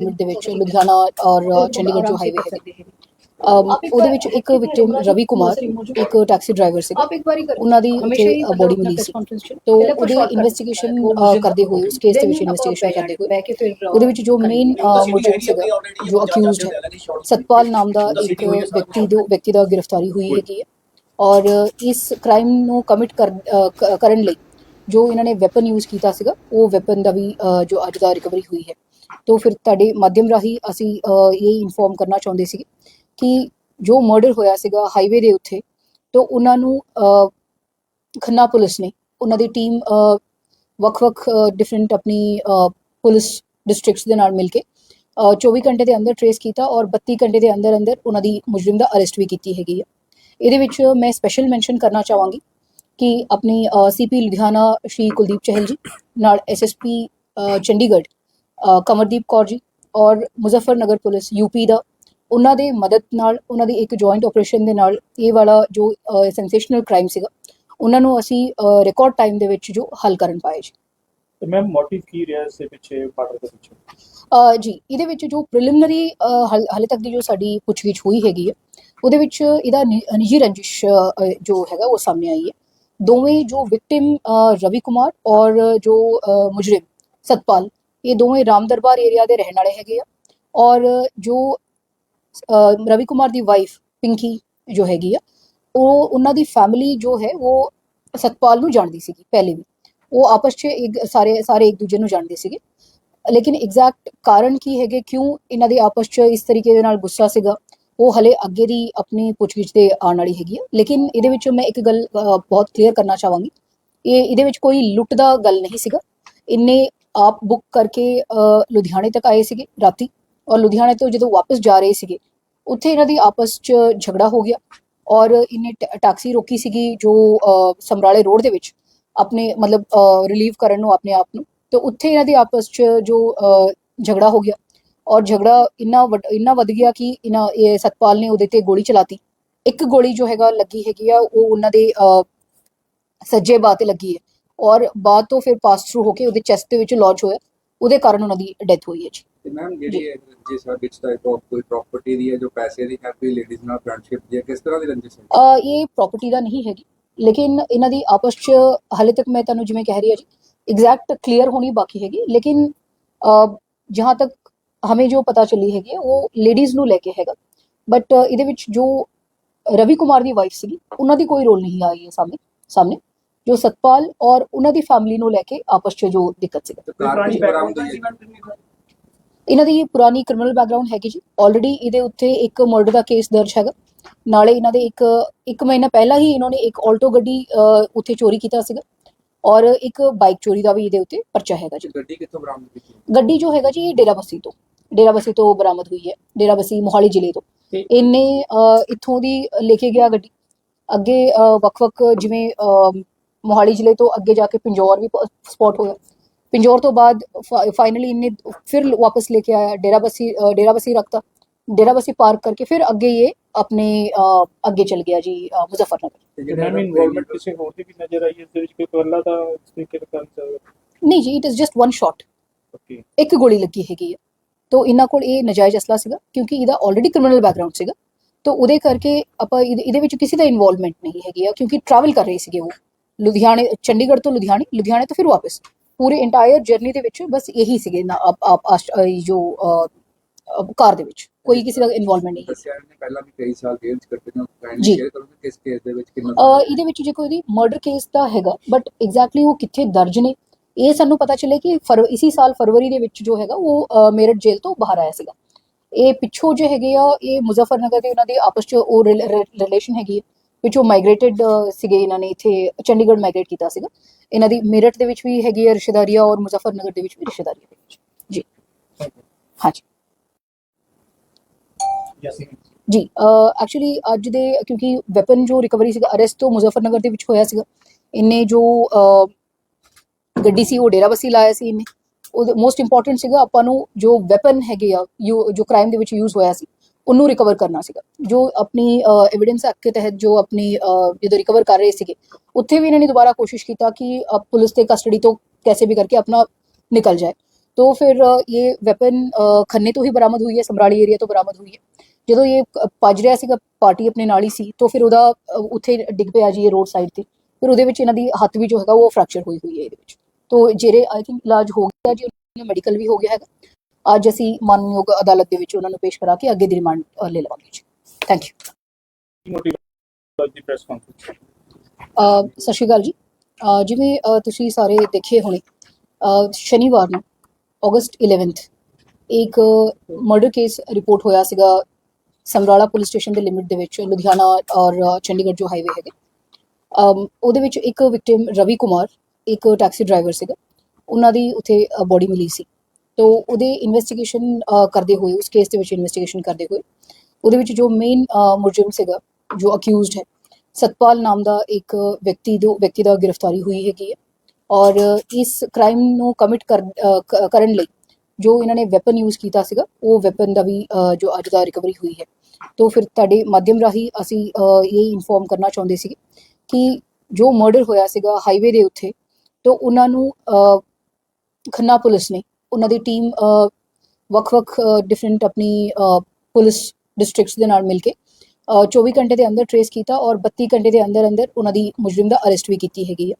ਦੇ ਵਿੱਚ ਲੁਧਿਆਣਾ ਔਰ ਚੰਡੀਗੜ੍ਹ ਜੋ ਹਾਈਵੇ ਹੈ। ਉਹਦੇ ਵਿੱਚ ਇੱਕ ਵਿਕਟਿਮ ਰਵੀ ਕੁਮਾਰ ਇੱਕ ਟੈਕਸੀ ਡਰਾਈਵਰ ਸੀ। ਉਹਨਾਂ ਦੀ ਬੋਡੀ ਮਿਲੀ ਸੀ। ਤੋਂ ਉਹਦੀ ਇਨਵੈਸਟੀਗੇਸ਼ਨ ਕਰਦੇ ਹੋਏ ਉਸ ਕੇਸ ਦੇ ਵਿੱਚ ਇਨਵੈਸਟੀਗੇਸ਼ਨ ਕਰਦੇ ਹੋਏ। ਉਹਦੇ ਵਿੱਚ ਜੋ ਮੇਨ ਮੁਲਜ਼ਮ ਸੀਗਾ ਜੋ ਅਕਿਊਜ਼ਡ ਹੈ ਸਤਪਾਲ ਨਾਮ ਦਾ ਇੱਕ ਵਿਅਕਤੀ ਦੇ ਵਿਅਕਤੀ ਦਾ ਗ੍ਰਿਫਤਾਰੀ ਹੋਈ ਹੈਗੀ ਹੈ। ਔਰ ਇਸ ਕ੍ਰਾਈਮ ਨੂੰ ਕਮਿਟ ਕਰਨ ਲਈ ਜੋ ਇਹਨਾਂ ਨੇ ਵੈਪਨ ਯੂਜ਼ ਕੀਤਾ ਸੀਗਾ ਉਹ ਵੈਪਨ ਦਾ ਵੀ ਜੋ ਅੱਜ ਦਾ ਰਿਕਵਰੀ ਹੋਈ ਹੈ। ਤੋਂ ਫਿਰ ਤੁਹਾਡੇ ਮਾਧਿਅਮ ਰਾਹੀਂ ਅਸੀਂ ਇਹ ਇਨਫੋਰਮ ਕਰਨਾ ਚਾਹੁੰਦੇ ਸੀਗੇ ਕਿ ਜੋ ਮਰਡਰ ਹੋਇਆ ਸੀਗਾ ਹਾਈਵੇ ਦੇ ਉੱਤੇ ਤੋਂ ਉਹਨਾਂ ਨੂੰ ਖੰਨਾ ਪੁਲਿਸ ਨੇ ਉਹਨਾਂ ਦੀ ਟੀਮ ਵੱਖ-ਵੱਖ ਡਿਫਰੈਂਟ ਆਪਣੀ ਪੁਲਿਸ ਡਿਸਟ੍ਰਿਕਟਸ ਦੇ ਨਾਲ ਮਿਲ ਕੇ ਅ, 24 ਘੰਟੇ ਦੇ ਅੰਦਰ ਟਰੇਸ ਕੀਤਾ ਔਰ 32 ਘੰਟੇ ਦੇ ਅੰਦਰ ਅੰਦਰ ਉਹਨਾਂ ਦੀ ਮੁਜਰਮ ਦਾ ਅਰੈਸਟ ਵੀ ਕੀਤੀ ਹੈਗੀ ਹੈ ਇਹਦੇ ਵਿੱਚ ਮੈਂ ਸਪੈਸ਼ਲ ਮੈਂਸ਼ਨ ਕਰਨਾ ਚਾਹਾਂਗੀ ਕਿ ਆਪਣੀ ਸੀਪੀ ਲੁਧਿਆਣਾ ਸ਼੍ਰੀ ਕੁਲਦੀਪ ਚਹਿਲ ਜੀ ਨਾਲ ਐਸਐਸਪੀ ਚੰਡੀਗੜ੍ਹ ਕਮਰਦੀਪ ਕੌਰ ਜੀ ਔਰ ਮੁਜ਼ੱਫਰਨਗਰ ਪੁਲਿਸ ਯੂਪੀ ਦਾ। ਉਹਨਾਂ ਦੇ ਮਦਦ ਨਾਲ ਉਹਨਾਂ ਦੀ ਇੱਕ ਜੁਆਇੰਟ ਆਪਰੇਸ਼ਨ ਦੇ ਨਾਲ ਇਹ ਵਾਲਾ ਜੋ ਸੈਂਸੇਸ਼ਨਲ ਕ੍ਰਾਈਮ ਸੀਗਾ ਉਹਨਾਂ ਨੂੰ ਅਸੀਂ ਰਿਕਾਰਡ ਟਾਈਮ ਦੇ ਵਿੱਚ ਜੋ ਹੱਲ ਕਰਨ ਪਾਏ ਜੀ। ਤੇ ਮੈਮ ਮੋਟਿਵ ਕੀ ਰਿਹਾ ਇਸ ਦੇ ਪਿੱਛੇ ਮਰਡਰ ਦੇ ਪਿੱਛੇ? ਅ, ਜੀ ਇਹਦੇ ਵਿੱਚ ਜੋ ਪ੍ਰੀਲਿਮਿਨਰੀ ਹਾਲੇ ਤੱਕ ਦੀ ਜੋ ਸਾਡੀ ਪੁੱਛਗਿੱਛ ਹੋਈ ਹੈਗੀ ਹੈ ਉਹਦੇ ਵਿੱਚ ਇਹਦਾ ਨਿੱਜੀ ਰੰਜਿਸ਼ ਜੋ ਹੈਗਾ ਉਹ ਸਾਹਮਣੇ ਆਈ ਹੈ। ਦੋਵੇਂ ਜੋ ਵਿਕਟਿਮ ਰਵੀ ਕੁਮਾਰ ਔਰ ਜੋ ਮੁਜਰਿਮ ਸਤਪਾਲ ਇਹ ਦੋਵੇਂ ਰਾਮ ਦਰਬਾਰ ਏਰੀਆ ਦੇ ਰਹਿਣ ਵਾਲੇ ਹੈਗੇ ਆ। ਔਰ ਜੋ ਰਵੀ ਕੁਮਾਰ ਦੀ ਵਾਈਫ ਪਿੰਕੀ ਜੋ ਹੈਗੀ ਆ, ਉਹ ਉਹਨਾਂ ਦੀ ਫੈਮਿਲੀ ਜੋ ਹੈ, ਉਹ ਸਤਪਾਲ ਨੂੰ ਜਾਣਦੀ ਸੀਗੀ ਪਹਿਲੇ ਵੀ। ਉਹ ਆਪਸ 'ਚ ਇੱਕ ਸਾਰੇ ਸਾਰੇ ਇੱਕ ਦੂਜੇ ਨੂੰ ਜਾਣਦੇ ਸੀਗੇ। ਲੇਕਿਨ ਐਗਜ਼ੈਕਟ ਕਾਰਨ ਕੀ ਹੈਗੇ, ਕਿਉਂ ਇਹਨਾਂ ਦੇ ਆਪਸ 'ਚ ਇਸ ਤਰੀਕੇ ਦੇ ਨਾਲ ਗੁੱਸਾ ਸੀਗਾ, ਉਹ ਹਲੇ ਅੱਗੇ ਦੀ ਆਪਣੀ ਪੁੱਛਗਿੱਛ ਦੇ ਆਉਣ ਵਾਲੀ ਹੈਗੀ ਆ। ਲੇਕਿਨ ਇਹਦੇ ਵਿੱਚ ਮੈਂ ਇੱਕ ਗੱਲ ਬਹੁਤ ਕਲੀਅਰ ਕਰਨਾ ਚਾਹਾਂਗੀ। ਇਹ, ਇਹਦੇ ਵਿੱਚ ਕੋਈ ਲੁੱਟ ਦਾ ਗੱਲ ਨਹੀਂ ਸੀਗਾ। ਇੰਨੇ ਆਪ ਬੁੱਕ ਕਰਕੇ ਲੁਧਿਆਣੇ ਤੱਕ ਆਏ ਸੀਗੇ ਰਾਤੀ ਔਰ ਲੁਧਿਆਣੇ ਤੋਂ ਜਦੋਂ ਵਾਪਸ ਜਾ ਰਹੇ ਸੀਗੇ, ਉੱਥੇ ਇਹਨਾਂ ਦੀ ਆਪਸ 'ਚ ਝਗੜਾ ਹੋ ਗਿਆ ਔਰ ਇਹਨੇ ਟੈਕਸੀ ਰੋਕੀ ਸੀਗੀ ਜੋ ਸਮਰਾਲੇ ਰੋਡ ਦੇ ਵਿੱਚ ਆਪਣੇ ਮਤਲਬ ਰਿਲੀਵ ਕਰਨ ਨੂੰ ਆਪਣੇ ਆਪ ਨੂੰ, ਤੇ ਉੱਥੇ ਇਹਨਾਂ ਦੀ ਆਪਸ 'ਚ ਜੋ ਝਗੜਾ ਹੋ ਗਿਆ ਔਰ ਝਗੜਾ ਇੰਨਾ ਵੱਡ- ਇੰਨਾ ਵੱਧ ਗਿਆ ਕਿ ਇਹਨਾਂ, ਇਹ ਸਤਪਾਲ ਨੇ ਉਹਦੇ ਤੇ ਗੋਲੀ ਚਲਾਤੀ। ਇੱਕ ਗੋਲੀ ਜੋ ਹੈਗਾ ਲੱਗੀ ਹੈਗੀ ਆ, ਉਹ ਉਹਨਾਂ ਦੇ ਸੱਜੇ ਬਾਹ ਤੇ ਲੱਗੀ ਹੈ। ਔਰ ਬਾਅਦ ਤੋਂ ਫਿਰ ਪਾਸ ਥਰੂ ਹੋ ਕੇ ਉਹਦੇ ਚੈਸਟ ਦੇ ਵਿੱਚ ਲੌਂਚ ਹੋਇਆ। ਉਹਦੇ ਕਾਰਨ ਉਹਨਾਂ ਦੀ ਡੈਥ ਹੋਈ ਹੈ ਜੀ। ਪ੍ਰਾਪਰਟੀ ਦਾ ਨਹੀਂ ਹੈਗੀ। ਲੇਕਿਨ ਇਹਨਾਂ ਦੀ ਆਪਸ 'ਚ ਹਲੇ ਤੱਕ ਮੈਂ ਤੁਹਾਨੂੰ ਜਿਵੇਂ ਕਹਿ ਰਹੀ ਹਾਂ ਜੀ ਐਗਜ਼ੈਕਟ ਕਲੀਅਰ ਹੋਣੀ ਬਾਕੀ ਹੈਗੀ। ਲੇਕਿਨ ਜਹਾਂ ਤੱਕ ਹਮੇ ਜੋ ਪਤਾ ਚੱਲੀ ਹੈਗੀ ਉਹ ਲੇਡੀਜ਼ ਨੂੰ ਲੈ ਕੇ ਹੈਗਾ। ਬਟ ਇਹਦੇ ਵਿੱਚ ਜੋ ਰਵੀ ਕੁਮਾਰ ਦੀ ਵਾਈਫ ਸੀਗੀ ਉਹਨਾਂ ਦੀ ਕੋਈ ਰੋਲ ਨਹੀਂ ਆਈ ਹੈ ਸਾਹਮਣੇ ਸਾਹਮਣੇ। ਜੋ ਸਤਪਾਲ ਔਰ ਉਹਨਾਂ ਦੀ ਫੈਮਿਲੀ ਨੂੰ ਲੈ ਕੇ ਆਪਸ 'ਚ ਜੋ ਦਿੱਕਤ ਹੈ? ਇਹਨਾਂ ਦੀ ਪੁਰਾਣੀ ਕ੍ਰਿਮੀਨਲ ਬੈਕਗ੍ਰਾਉਂਡ ਹੈਗੀ ਜੀ। ਆਲਰੇਡੀ ਇਹਦੇ ਉੱਤੇ ਇੱਕ ਮਰਡਰ ਦਾ ਕੇਸ ਦਰਜ ਹੈਗਾ। ਨਾਲੇ ਇਹਨਾਂ ਦੇ ਇੱਕ ਇੱਕ ਮਹੀਨਾ ਪਹਿਲਾਂ ਹੀ ਇਹਨਾਂ ਨੇ ਇੱਕ ਆਲਟੋ ਗੱਡੀ ਉੱਥੇ ਚੋਰੀ ਕੀਤਾ ਸੀਗਾ। ਔਰ ਇੱਕ ਬਾਈਕ ਚੋਰੀ ਦਾ ਵੀ ਇਹਦੇ ਉੱਤੇ ਪਰਚਾ ਹੈਗਾ ਜੀ। ਗੱਡੀ ਕਿੱਥੋਂ ਬਰਾਮਦ ਕੀਤੀ ਗੱਡੀ ਜੋ ਹੈਗਾ ਜੀ ਇਹ ਡੇਰਾਬੱਸੀ ਤੋਂ। ਡੇਰਾਬੱਸੀ ਤੋਂ ਬਰਾਮਦ ਹੋਈ ਹੈ। ਡੇਰਾਬੱਸੀ ਮੋਹਾਲੀ ਜ਼ਿਲ੍ਹੇ ਤੋਂ। ਇਹਨੇ ਇੱਥੋਂ ਦੀ ਲੈ ਕੇ ਗਿਆ ਗੱਡੀ। ਅੱਗੇ ਵੱਖ-ਵੱਖ ਜਿਵੇਂ ਮੋਹਾਲੀ ਜ਼ਿਲ੍ਹੇ ਤੋਂ ਅੱਗੇ ਜਾ ਕੇ ਪਿੰਜੌਰ ਵੀ ਸਪੌਟ ਹੋਇਆ। ਪਿੰਜੌਰ ਤੋਂ ਬਾਅਦ ਫਾਈਨਲੀ ਇਹਨੇ ਫਿਰ ਵਾਪਸ ਲੈ ਕੇ ਆਇਆ ਡੇਰਾਬੱਸੀ ਡੇਰਾਬੱਸੀ ਰੱਖਤਾ। ਡੇਰਾਬੱਸੀ ਪਾਰਕ ਕਰਕੇ ਫਿਰ ਅੱਗੇ ਇਹ ਆਪਣੇ ਅੱਗੇ ਚਲ ਗਿਆ ਜੀ ਮੁਜ਼ੱਫਰਨਗਰ। ਜਿਹੜਾ ਮੈਮ ਇਨਵੋਲਵਮੈਂਟ ਕਿਸੇ ਹੋਰ ਦੀ ਵੀ ਨਜ਼ਰ ਆਈ ਇਸ ਦੇ ਵਿੱਚ ਕੋਈ ਪਹਿਲਾਂ ਦਾ ਇਸ ਤਰੀਕੇ ਦਾ ਕੰਮ ਚੱਲ ਰਿਹਾ ਨਹੀਂ ਜੀ it is just one shot okay ਇੱਕ ਗੋਲੀ ਲੱਗੀ ਹੈਗੀ ਹੈ ਤੋਂ ਇਹਨਾਂ ਕੋਲ ਇਹ ਨਜਾਇਜ਼ ਅਸਲਾ ਸੀਗਾ ਕਿਉਂਕਿ ਇਹਦਾ ਆਲਰੇਡੀ ਕ੍ਰਿਮੀਨਲ ਬੈਕਗ੍ਰਾਉਂਡ ਸੀਗਾ। ਤੋਂ ਉਹਦੇ ਕਰਕੇ ਆਪਾਂ ਇਹਦੇ ਵਿੱਚ ਕਿਸੇ ਦਾ ਇਨਵੋਲਵਮੈਂਟ ਨਹੀਂ ਹੈਗੀ ਆ ਕਿਉਂਕਿ ਟਰੈਵਲ ਕਰ ਰਹੇ ਸੀਗੇ ਉਹ। ਲੁਧਿਆਣੇ ਚੰਡੀਗੜ੍ਹ ਤੋਂ ਲੁਧਿਆਣੇ ਲੁਧਿਆਣੇ ਤੋਂ ਫਿਰ ਵਾਪਸ। ਪੂਰੇ ਇੰਟਾਇਰ ਜਰਨੀ ਦੇ ਵਿੱਚ ਬਸ ਇਹੀ ਸੀਗੇ ਨਾ ਜੋ ਕਾਰ ਦੇ ਵਿੱਚ। ਕੋਈ ਕਿਸੇ ਦਾ ਇਨਵੋਲਵਮੈਂਟ ਨਹੀਂ। ਇਹਨੇ ਪਹਿਲਾਂ ਵੀ ਕਈ ਸਾਲ ਜੇਲ੍ਹ ਚ ਕੱਟੇ ਨੇ ਜੀ। ਸ਼ੇਅਰ ਕਰੋਗੇ ਕਿਸ ਕੇਸ ਦੇ ਵਿੱਚ ਕਿੰਨਾ ਇਹਦੇ ਵਿੱਚ ਜੇ ਕੋਈ ਮਰਡਰ ਕੇਸ ਦਾ ਹੈਗਾ ਬਟ ਐਗਜ਼ੈਕਟਲੀ ਉਹ ਕਿੱਥੇ ਦਰਜ ਨੇ? ਇਹ ਸਾਨੂੰ ਪਤਾ ਚੱਲੇ ਕਿ ਫਰ ਇਸੀ ਸਾਲ ਫਰਵਰੀ ਦੇ ਵਿੱਚ ਜੋ ਹੈਗਾ ਉਹ ਮੇਰਠ ਜੇਲ੍ਹ ਤੋਂ ਬਾਹਰ ਆਇਆ ਸੀਗਾ। ਇਹ ਪਿੱਛੋਂ ਜੋ ਹੈਗੇ ਆ ਇਹ ਮੁਜ਼ੱਫਰਨਗਰ ਦੇ ਉਹਨਾਂ ਦੇ ਆਪਸ ਚ ਉਹ ਰਿਲੇਸ਼ਨ ਹੈਗੀ ਹੈ। ਪਿੱਛੋਂ ਮਾਈਗ੍ਰੇਟਡ ਸੀਗੇ ਇਹਨਾਂ ਨੇ ਇੱਥੇ ਚੰਡੀਗੜ੍ਹ ਮਾਈਗ੍ਰੇਟ ਕੀਤਾ ਸੀਗਾ। ਇਹਨਾਂ ਦੀ ਮੇਰਠ ਦੇ ਵਿੱਚ ਵੀ ਹੈਗੀ ਹੈ ਰਿਸ਼ਤੇਦਾਰੀਆਂ ਔਰ ਮੁਜ਼ੱਫਰਨਗਰ ਦੇ ਵਿੱਚ ਵੀ ਰਿਸ਼ਤੇਦਾਰੀਆਂ ਦੇ ਵਿੱਚ। ਜੀ। ਹਾਂਜੀ। ਜੀ ਐਕਚੁਅਲੀ ਅੱਜ ਦੇ ਕਿਉਂਕਿ ਵੈਪਨ ਜੋ ਰਿਕਵਰੀ ਸੀਗਾ ਅਰੈਸਟ ਤੋਂ ਮੁਜ਼ੱਫਰਨਗਰ ਦੇ ਵਿੱਚ ਹੋਇਆ ਸੀਗਾ। ਇਹਨੇ ਜੋ ਗੱਡੀ ਸੀ ਉਹ ਡੇਰਾਬੱਸੀ ਲਾਇਆ ਸੀ ਇਹਨੇ। ਉਹ ਮੋਸਟ ਇੰਪੋਰਟੈਂਟ ਸੀਗਾ ਆਪਾਂ ਨੂੰ ਜੋ ਵੈਪਨ ਹੈਗੇ ਆ ਜੋ ਕ੍ਰਾਈਮ ਦੇ ਵਿੱਚ ਯੂਜ਼ ਹੋਇਆ ਸੀ ਉਹਨੂੰ ਰਿਕਵਰ ਕਰਨਾ ਸੀਗਾ ਜੋ ਆਪਣੀ ਐਵੀਡੈਂਸ ਐਕਟ ਦੇ ਤਹਿਤ ਜੋ ਆਪਣੀ ਅਹ, ਜਦੋਂ ਰਿਕਵਰ ਕਰ ਰਹੇ ਸੀਗੇ ਉੱਥੇ ਵੀ ਇਹਨਾਂ ਨੇ ਦੁਬਾਰਾ ਕੋਸ਼ਿਸ਼ ਕੀਤਾ ਕਿ ਅਹ, ਪੁਲਿਸ ਦੇ ਕਸਟਡੀ ਤੋਂ ਕੈਸੇ ਵੀ ਕਰਕੇ ਆਪਣਾ ਨਿਕਲ ਜਾਏ तो फिर अ, ये वेपन खन्ने ਤੋਂ ਹੀ ਬਰਾਮਦ ਹੋਈ ਹੈ ਸਮਰਾਲੀ ਏਰੀਆ ਤੋਂ ਬਰਾਮਦ ਹੋਈ ਹੈ ਜਦੋਂ ਇਹ ਕ- ਭੱਜ ਰਿਹਾ ਸੀਗਾ ਪਾਰਟੀ ਆਪਣੇ ਨਾਲ ਹੀ ਸੀ ਤਾਂ ਫਿਰ ਉਹਦਾ ਅ, ਉੱਥੇ ਡਿੱਗ ਪਿਆ ਜੀ ਇਹ ਰੋਡ ਸਾਈਡ ਤੇ ਫਿਰ ਉਹਦੇ ਵਿੱਚ ਇਹਨਾਂ ਦੀ ਹੱਥ ਵੀ ਜੋ ਹੈਗਾ ਉਹ ਫ੍ਰੈਕਚਰ ਹੋਈ ਹੋਈ ਹੈ ਇਹਦੇ ਵਿੱਚ ਤੋਂ ਜਿਹੜੇ ਆਈ ਥਿੰਕ ਇਲਾਜ ਹੋ ਗਿਆ ਜੀ ਉਹਨਾਂ ਮੈਡੀਕਲ ਵੀ ਹੋ ਗਿਆ ਹੈਗਾ ਅੱਜ ਅਸੀਂ ਮਾਨਯੋਗ ਅਦਾਲਤ ਦੇ ਵਿੱਚ ਉਹਨਾਂ ਨੂੰ ਪੇਸ਼ ਕਰਾ ਕੇ ਅੱਗੇ ਦੀ ਰਿਮਾਂਡ ਲੈ ਲਵਾਂਗੇ ਜੀ। Thank you motive press conference ਸਤਿ ਸ਼੍ਰੀ ਅਕਾਲ ਜੀ। ਜਿਵੇਂ ਤੁਸੀਂ ਸਾਰੇ ਦੇਖੇ ਹੋਣੇ ਸ਼ਨੀਵਾਰ ਨੂੰ ਅਗਸਟ 11th ਇੱਕ ਮਰਡਰ ਕੇਸ ਰਿਪੋਰਟ ਹੋਇਆ ਸੀਗਾ ਸਮਰਾਲਾ ਪੁਲਿਸ ਸਟੇਸ਼ਨ ਦੇ ਲਿਮਿਟ ਦੇ ਵਿੱਚ, ਲੁਧਿਆਣਾ ਔਰ ਚੰਡੀਗੜ੍ਹ ਜੋ ਹਾਈਵੇ ਹੈਗੇ। ਉਹਦੇ ਵਿੱਚ ਇੱਕ ਵਿਕਟਿਮ ਰਵੀ ਕੁਮਾਰ, ਇੱਕ ਟੈਕਸੀ ਡਰਾਈਵਰ ਸੀਗਾ। ਉਹਨਾਂ ਦੀ ਉੱਥੇ ਬੋਡੀ ਮਿਲੀ ਸੀ। ਤੋ ਉਹਦੇ ਇਨਵੈਸਟੀਗੇਸ਼ਨ ਕਰਦੇ ਹੋਏ, ਉਸ ਕੇਸ ਦੇ ਵਿੱਚ ਇਨਵੈਸਟੀਗੇਸ਼ਨ ਕਰਦੇ ਹੋਏ, ਉਹਦੇ ਵਿੱਚ ਜੋ ਮੇਨ ਮੁਲਜ਼ਮ ਸੀਗਾ, ਜੋ ਅਕਿਊਜ਼ਡ ਹੈ, ਸਤਪਾਲ ਨਾਮ ਦਾ ਇੱਕ ਵਿਅਕਤੀ ਦੋ, ਵਿਅਕਤੀ ਦਾ ਗ੍ਰਿਫਤਾਰੀ ਹੋਈ ਹੈਗੀ ਹੈ ਔਰ ਇਸ ਕ੍ਰਾਈਮ ਨੂੰ ਕਮਿਟ ਕਰਨ ਲਈ ਜੋ ਇਹਨਾਂ ਨੇ ਵੈਪਨ ਯੂਜ਼ ਕੀਤਾ ਸੀਗਾ, ਉਹ ਵੈਪਨ ਦਾ ਵੀ ਜੋ ਅੱਜ ਦਾ ਰਿਕਵਰੀ ਹੋਈ ਹੈ। ਤੋਂ ਫਿਰ ਤੁਹਾਡੇ ਮਾਧਿਅਮ ਰਾਹੀਂ ਅਸੀਂ ਇਹ ਇਨਫੋਰਮ ਕਰਨਾ ਚਾਹੁੰਦੇ ਸੀ ਕਿ ਜੋ ਮਰਡਰ ਹੋਇਆ ਸੀਗਾ ਹਾਈਵੇ ਦੇ ਉੱਤੇ, ਤੋਂ ਉਹਨਾਂ ਨੂੰ ਖੰਨਾ ਪੁਲਿਸ ਨੇ ਉਹਨਾਂ ਦੀ ਟੀਮ ਵੱਖ-ਵੱਖ ਡਿਫਰੈਂਟ ਆਪਣੀ ਪੁਲਿਸ ਡਿਸਟ੍ਰਿਕਟਸ ਦੇ ਨਾਲ ਮਿਲ ਕੇ ਅ, 24 ਘੰਟੇ ਦੇ ਅੰਦਰ ਟਰੇਸ ਕੀਤਾ ਔਰ 32 ਘੰਟੇ ਦੇ ਅੰਦਰ ਅੰਦਰ ਉਹਨਾਂ ਦੀ ਮੁਜਰਮ ਦਾ ਅਰੈਸਟ ਵੀ ਕੀਤੀ ਹੈਗੀ ਆ।